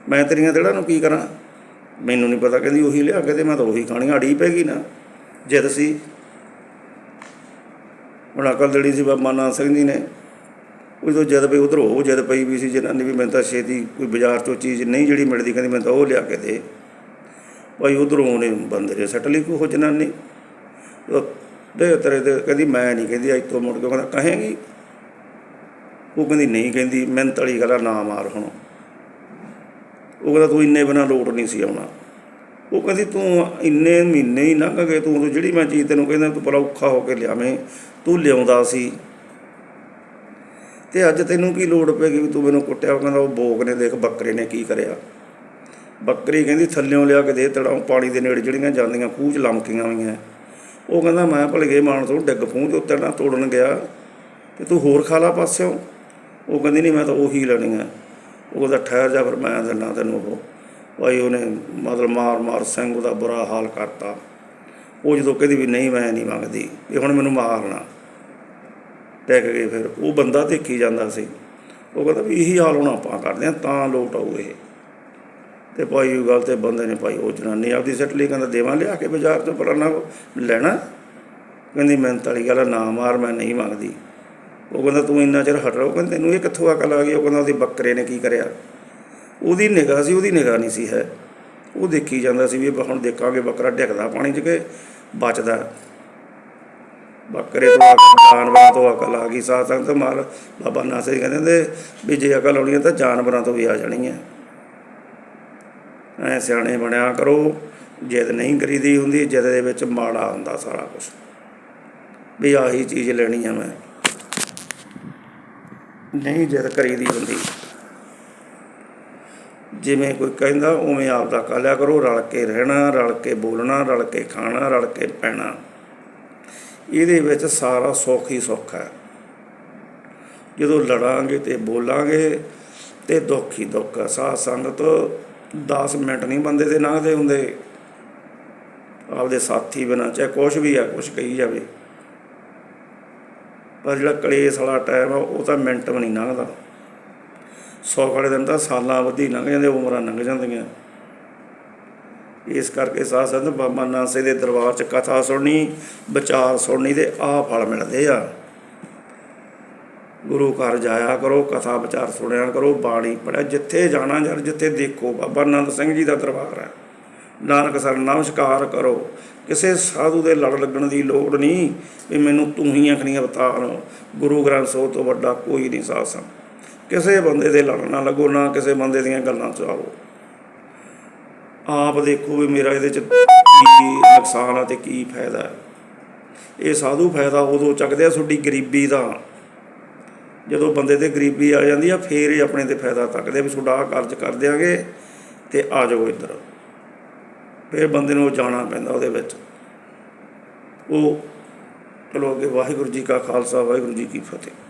ਮੈਂ ਤੇਰੀਆਂ ਤੜਾਂ ਨੂੰ ਕੀ ਕਰਾਂ? ਮੈਨੂੰ ਨਹੀਂ ਪਤਾ, ਕਹਿੰਦੀ ਉਹੀ ਲਿਆ ਕੇ ਤੇ ਮੈਂ ਤਾਂ ਉਹੀ ਖਾਣੀ ਅੜੀ ਪੈ ਗਈ ਨਾ। ਜਿੱਦ ਸੀ। ਹੁਣ ਅਕਲ ਦੜੀ ਸੀ ਬਾਬਾ ਨਾਨਕ ਸਿੰਘ ਜੀ ਨੇ। ਉਹ ਜਦ ਪਈ, ਉਧਰ ਉਹ ਜਦ ਪਈ ਵੀ ਸੀ ਜਿਨ੍ਹਾਂ ਨੇ ਵੀ ਮੈਨੂੰ ਤਾਂ ਛੇਤੀ ਕੋਈ ਬਾਜ਼ਾਰ ਚੋਂ ਚੀਜ਼ ਨਹੀਂ ਜਿਹੜੀ ਮਿਲਦੀ, ਕਹਿੰਦੀ ਮੈਨੂੰ ਤਾਂ ਉਹ ਲਿਆ ਕੇ ਦੇ। ਭਾਈ ਉਧਰੋਂ ਉਹਨੇ ਬੰਦੇ ਨੇ ਸੱਟ ਲਈ ਕੋਈ ਉਹ ਜਨਾਨੀ। ਦੇ ਤੇਰੇ ਦੇ ਕਹਿੰਦੀ, ਮੈਂ ਨਹੀਂ ਕਹਿੰਦੀ, ਅੱਜ ਤੋਂ ਮੁੜ ਕੇ ਉਹ ਕਹਿੰਦਾ, ਕਹੇਗੀ? ਉਹ ਕਹਿੰਦੀ, ਨਹੀਂ ਕਹਿੰਦੀ ਮਿਹਨਤ ਵਾਲੀ ਗੱਲ ਨਾ ਮਾਰ ਹੁਣ। ਉਹ ਕਹਿੰਦਾ, ਤੂੰ ਇੰਨੇ ਬਿਨਾ ਲੋਟ ਨਹੀਂ ਸੀ ਆਉਣਾ। ਉਹ ਕਹਿੰਦੀ, ਤੂੰ ਇੰਨੇ ਮਹੀਨੇ ਹੀ ਲੰਘ ਗਏ, ਤੂੰ ਉਦੋਂ ਜਿਹੜੀ ਮੈਂ ਚੀਜ਼ ਤੈਨੂੰ ਕਹਿੰਦਾ, ਤੂੰ ਬੜਾ ਔਖਾ ਹੋ ਕੇ ਲਿਆਵੇਂ, ਤੂੰ ਲਿਆਉਂਦਾ ਸੀ। ਤੇ ਅੱਜ ਤੈਨੂੰ ਕੀ ਲੋੜ ਪੈ ਗਈ ਵੀ ਤੂੰ ਮੈਨੂੰ ਕੁੱਟਿਆ? ਉਹ ਕਹਿੰਦਾ, ਉਹ ਬੋਗ ਨੇ, ਦੇਖ ਬੱਕਰੇ ਨੇ ਕੀ ਕਰਿਆ। ਬੱਕਰੀ ਕਹਿੰਦੀ, ਥੱਲਿਓਂ ਲਿਆ ਕੇ ਦੇ ਤੜਾਂ ਪਾਣੀ ਦੇ ਨੇੜੇ ਜਿਹੜੀਆਂ ਜਾਂਦੀਆਂ, ਖੂਹ 'ਚ ਲਮਕੀਆਂ ਹੋਈਆਂ। ਉਹ ਕਹਿੰਦਾ, ਮੈਂ ਭਲਗੇ ਮਾਨ ਤੋਂ ਡਿੱਗ ਪੂੰ ਦੇ ਉੱਤੇ ਨਾ ਤੋੜਨ ਗਿਆ। ਤੇ ਤੂੰ ਹੋਰ ਖਾ ਲਾ ਪਾਸਿਓਂ? ਉਹ ਕਹਿੰਦੀ, ਨਹੀਂ, ਮੈਂ ਤਾਂ ਉਹੀ ਲੈਣੀਆਂ ਉਹ ਕਹਿੰਦਾ ਠਹਿਰ ਜਾ ਫਿਰ, ਮੈਂ ਦਿੰਦਾ ਤੈਨੂੰ ਉਹ। ਭਾਈ ਉਹਨੇ ਮਤਲਬ ਮਾਰ ਮਾਰ ਸਿੰਘ ਉਹਦਾ ਬੁਰਾ ਹਾਲ ਕਰਤਾ। ਉਹ ਜਦੋਂ ਕਹਿੰਦੀ ਵੀ ਨਹੀਂ, ਮੈਂ ਨਹੀਂ ਮੰਗਦੀ ਇਹ ਹੁਣ ਮੈਨੂੰ ਮਾਰਨਾ ਟੈਕ ਗਏ ਫਿਰ। ਉਹ ਬੰਦਾ ਦੇਖੀ ਜਾਂਦਾ ਸੀ। ਉਹ ਕਹਿੰਦਾ ਵੀ ਇਹੀ ਹਾਲ ਹੁਣ ਆਪਾਂ ਕਰਦੇ ਆ ਤਾਂ ਲੋਟ ਆਊ ਇਹ। ਤੇ ਭਾਈ ਉਹ ਗੱਲ ਤੇ ਬੰਦੇ ਨੇ ਭਾਈ ਉਹ ਜਨਾਨੀ ਆਪਦੀ ਸੱਟ ਲਈ ਕਹਿੰਦਾ, ਦੇਵਾਂ ਲਿਆ ਕੇ ਬਾਜ਼ਾਰ ਤੋਂ ਪਰਾਨਾ ਲੈਣਾ। ਕਹਿੰਦੀ ਮਿਹਨਤ ਵਾਲੀ ਗੱਲ ਨਾ ਮਾਰ, ਮੈਂ ਨਹੀਂ ਮੰਗਦੀ। ਉਹ ਕਹਿੰਦਾ, ਤੂੰ ਇੰਨਾ ਚਿਰ ਹਟ ਰਹਾ, ਕਹਿੰਦਾ, ਤੈਨੂੰ ਇਹ ਕਿੱਥੋਂ ਅਕਲ ਆ ਗਈ? ਉਹ ਕਹਿੰਦਾ, ਉਹਦੇ ਬੱਕਰੇ ਨੇ ਕੀ ਕਰਿਆ? ਉਹਦੀ ਨਿਗਾਹ ਸੀ, ਉਹਦੀ ਨਿਗਾਹ ਨਹੀਂ ਸੀ ਹੈ। ਉਹ ਦੇਖੀ ਜਾਂਦਾ ਸੀ ਵੀ ਇਹ ਹੁਣ ਦੇਖਾਂਗੇ, ਬੱਕਰਾ ਡਿੱਗਦਾ ਪਾਣੀ 'ਚ ਕਿ ਬਚਦਾ। ਬੱਕਰੇ ਤੋਂ ਜਾਨਵਰਾਂ ਤੋਂ ਅਕਲ ਆ ਗਈ। ਸਾਧ ਸੰਗਤ ਮਾਰ, ਬਾਬਾ ਨਾਸਰ ਕਹਿੰਦੇ ਹੁੰਦੇ, ਵੀ ਜੇ ਅਕਲ ਆਉਣੀ ਹੈ ਤਾਂ ਜਾਨਵਰਾਂ ਤੋਂ ਵੀ ਆ ਜਾਣੀ ਹੈ। ਐ ਸਿਆਣੇ ਬਣਿਆ ਕਰੋ, ਜਿੱਦ ਨਹੀਂ ਕਰੀਦੀ ਹੁੰਦੀ, ਜਿੱਦ ਦੇ ਵਿੱਚ ਮਾੜਾ ਹੁੰਦਾ ਸਾਰਾ ਕੁਝ ਵੀ ਆਹੀ ਚੀਜ਼ ਲੈਣੀ ਆ ਮੈਂ। ਨਹੀਂ ਜਿੱਦ ਕਰੀਦੀ ਹੁੰਦੀ। ਜਿਵੇਂ ਕੋਈ ਕਹਿੰਦਾ ਉਵੇਂ ਆਪਦਾ ਕਰ ਲਿਆ ਕਰੋ, ਰਲ ਕੇ ਰਹਿਣਾ, ਰਲ ਕੇ ਬੋਲਣਾ, ਰਲ ਕੇ ਖਾਣਾ, ਰਲ ਕੇ ਪੈਣਾ। ਇਹਦੇ ਵਿੱਚ ਸਾਰਾ ਸੁੱਖ ਹੀ ਸੁੱਖ ਹੈ। ਜਦੋਂ ਲੜਾਂਗੇ ਤੇ ਬੋਲਾਂਗੇ ਤੇ ਦੁੱਖ ਹੀ ਦੁੱਖ ਹੈ। ਸਾਧ ਸੰਗਤ 10 ਮਿੰਟ ਨਹੀਂ ਬੰਦੇ ਦੇ ਲੰਘਦੇ ਹੁੰਦੇ। ਆਪਦੇ ਸਾਥੀ ਬਿਨਾਂ, ਚਾਹੇ ਕੁਛ ਵੀ ਆ, ਕੁਛ ਕਹੀ ਜਾਵੇ। ਪਰ ਜਿਹੜਾ ਕਲੇਸ਼ ਵਾਲਾ ਟਾਈਮ ਆ, ਉਹ ਤਾਂ ਮਿੰਟ ਵੀ ਨਹੀਂ ਲੰਘਦਾ। ਸੌਖ ਵਾਲੇ ਦਿਨ ਤਾਂ ਸਾਲਾਂ ਵੱਧੀ ਲੰਘ ਜਾਂਦੇ, ਉਮਰਾਂ ਲੰਘ ਜਾਂਦੀਆਂ। ਇਸ ਕਰਕੇ ਸਾਧ ਸੰਗਤ ਬਾਬਾ ਨਾਨਕ ਦੇ ਦਰਬਾਰ 'ਚ ਕਥਾ ਸੁਣਨੀ, ਵਿਚਾਰ ਸੁਣਨੀ ਦੇ ਆ ਫਲ ਮਿਲਦੇ ਆ। ਗੁਰੂ ਘਰ ਜਾਇਆ ਕਰੋ, ਕਥਾ ਵਿਚਾਰ ਸੁਣਿਆ ਕਰੋ, ਬਾਣੀ ਪੜਿਆ ਜਿੱਥੇ ਜਾਣਾ ਯਾਰ ਜਿੱਥੇ ਦੇਖੋ, ਬਾਬਾ ਆਨੰਦ ਸਿੰਘ ਜੀ ਦਾ ਦਰਬਾਰ ਹੈ। ਨਾਨਕ ਸਰ ਨਮਸਕਾਰ ਕਰੋ, ਕਿਸੇ ਸਾਧੂ ਦੇ ਲੜ ਲੱਗਣ ਦੀ ਲੋੜ ਨਹੀਂ, ਵੀ ਮੈਨੂੰ ਤੂੰ ਹੀ ਅਖਣੀ ਅਵਤਾਰ ਗੁਰੂ ਗ੍ਰੰਥ ਸਾਹਿਬ ਤੋਂ ਵੱਡਾ ਕੋਈ ਨਹੀਂ ਸਾਧ ਸੰਗਤ। ਕਿਸੇ ਬੰਦੇ ਦੇ ਲੜ ਨਾ ਲੱਗੋ, ਨਾ ਕਿਸੇ ਬੰਦੇ ਦੀਆਂ ਗੱਲਾਂ ਚ ਆਓ। ਆਪ ਦੇਖੋ ਵੀ ਮੇਰਾ ਇਹਦੇ ਚ ਕੀ ਨੁਕਸਾਨ ਆ ਤੇ ਕੀ ਫਾਇਦਾ ਹੈ। ਇਹ ਸਾਧੂ ਫਾਇਦਾ ਉਦੋਂ ਚੱਕਦੇ ਆ ਤੁਹਾਡੀ ਗਰੀਬੀ ਦਾ। ਜਦੋਂ ਬੰਦੇ ਤੇ ਗਰੀਬੀ ਆ ਜਾਂਦੀ ਆ, ਫੇਰ ਇਹ ਆਪਣੇ ਤੇ ਫਾਇਦਾ ਤੱਕਦੇ ਵੀ ਤੁਹਾਡਾ ਆਹ ਕਾਰਜ ਕਰ ਦਿਆਂਗੇ ਤੇ ਆ ਜਾਓ ਇੱਧਰ। ਫਿਰ ਬੰਦੇ ਨੂੰ ਜਾਣਾ ਪੈਂਦਾ ਉਹਦੇ ਵਿੱਚ। ਉਹ ਚਲੋ ਅੱਗੇ ਵਾਹਿਗੁਰੂ ਜੀ ਕਾ ਖਾਲਸਾ, ਵਾਹਿਗੁਰੂ ਜੀ ਕੀ ਫਤਿਹ।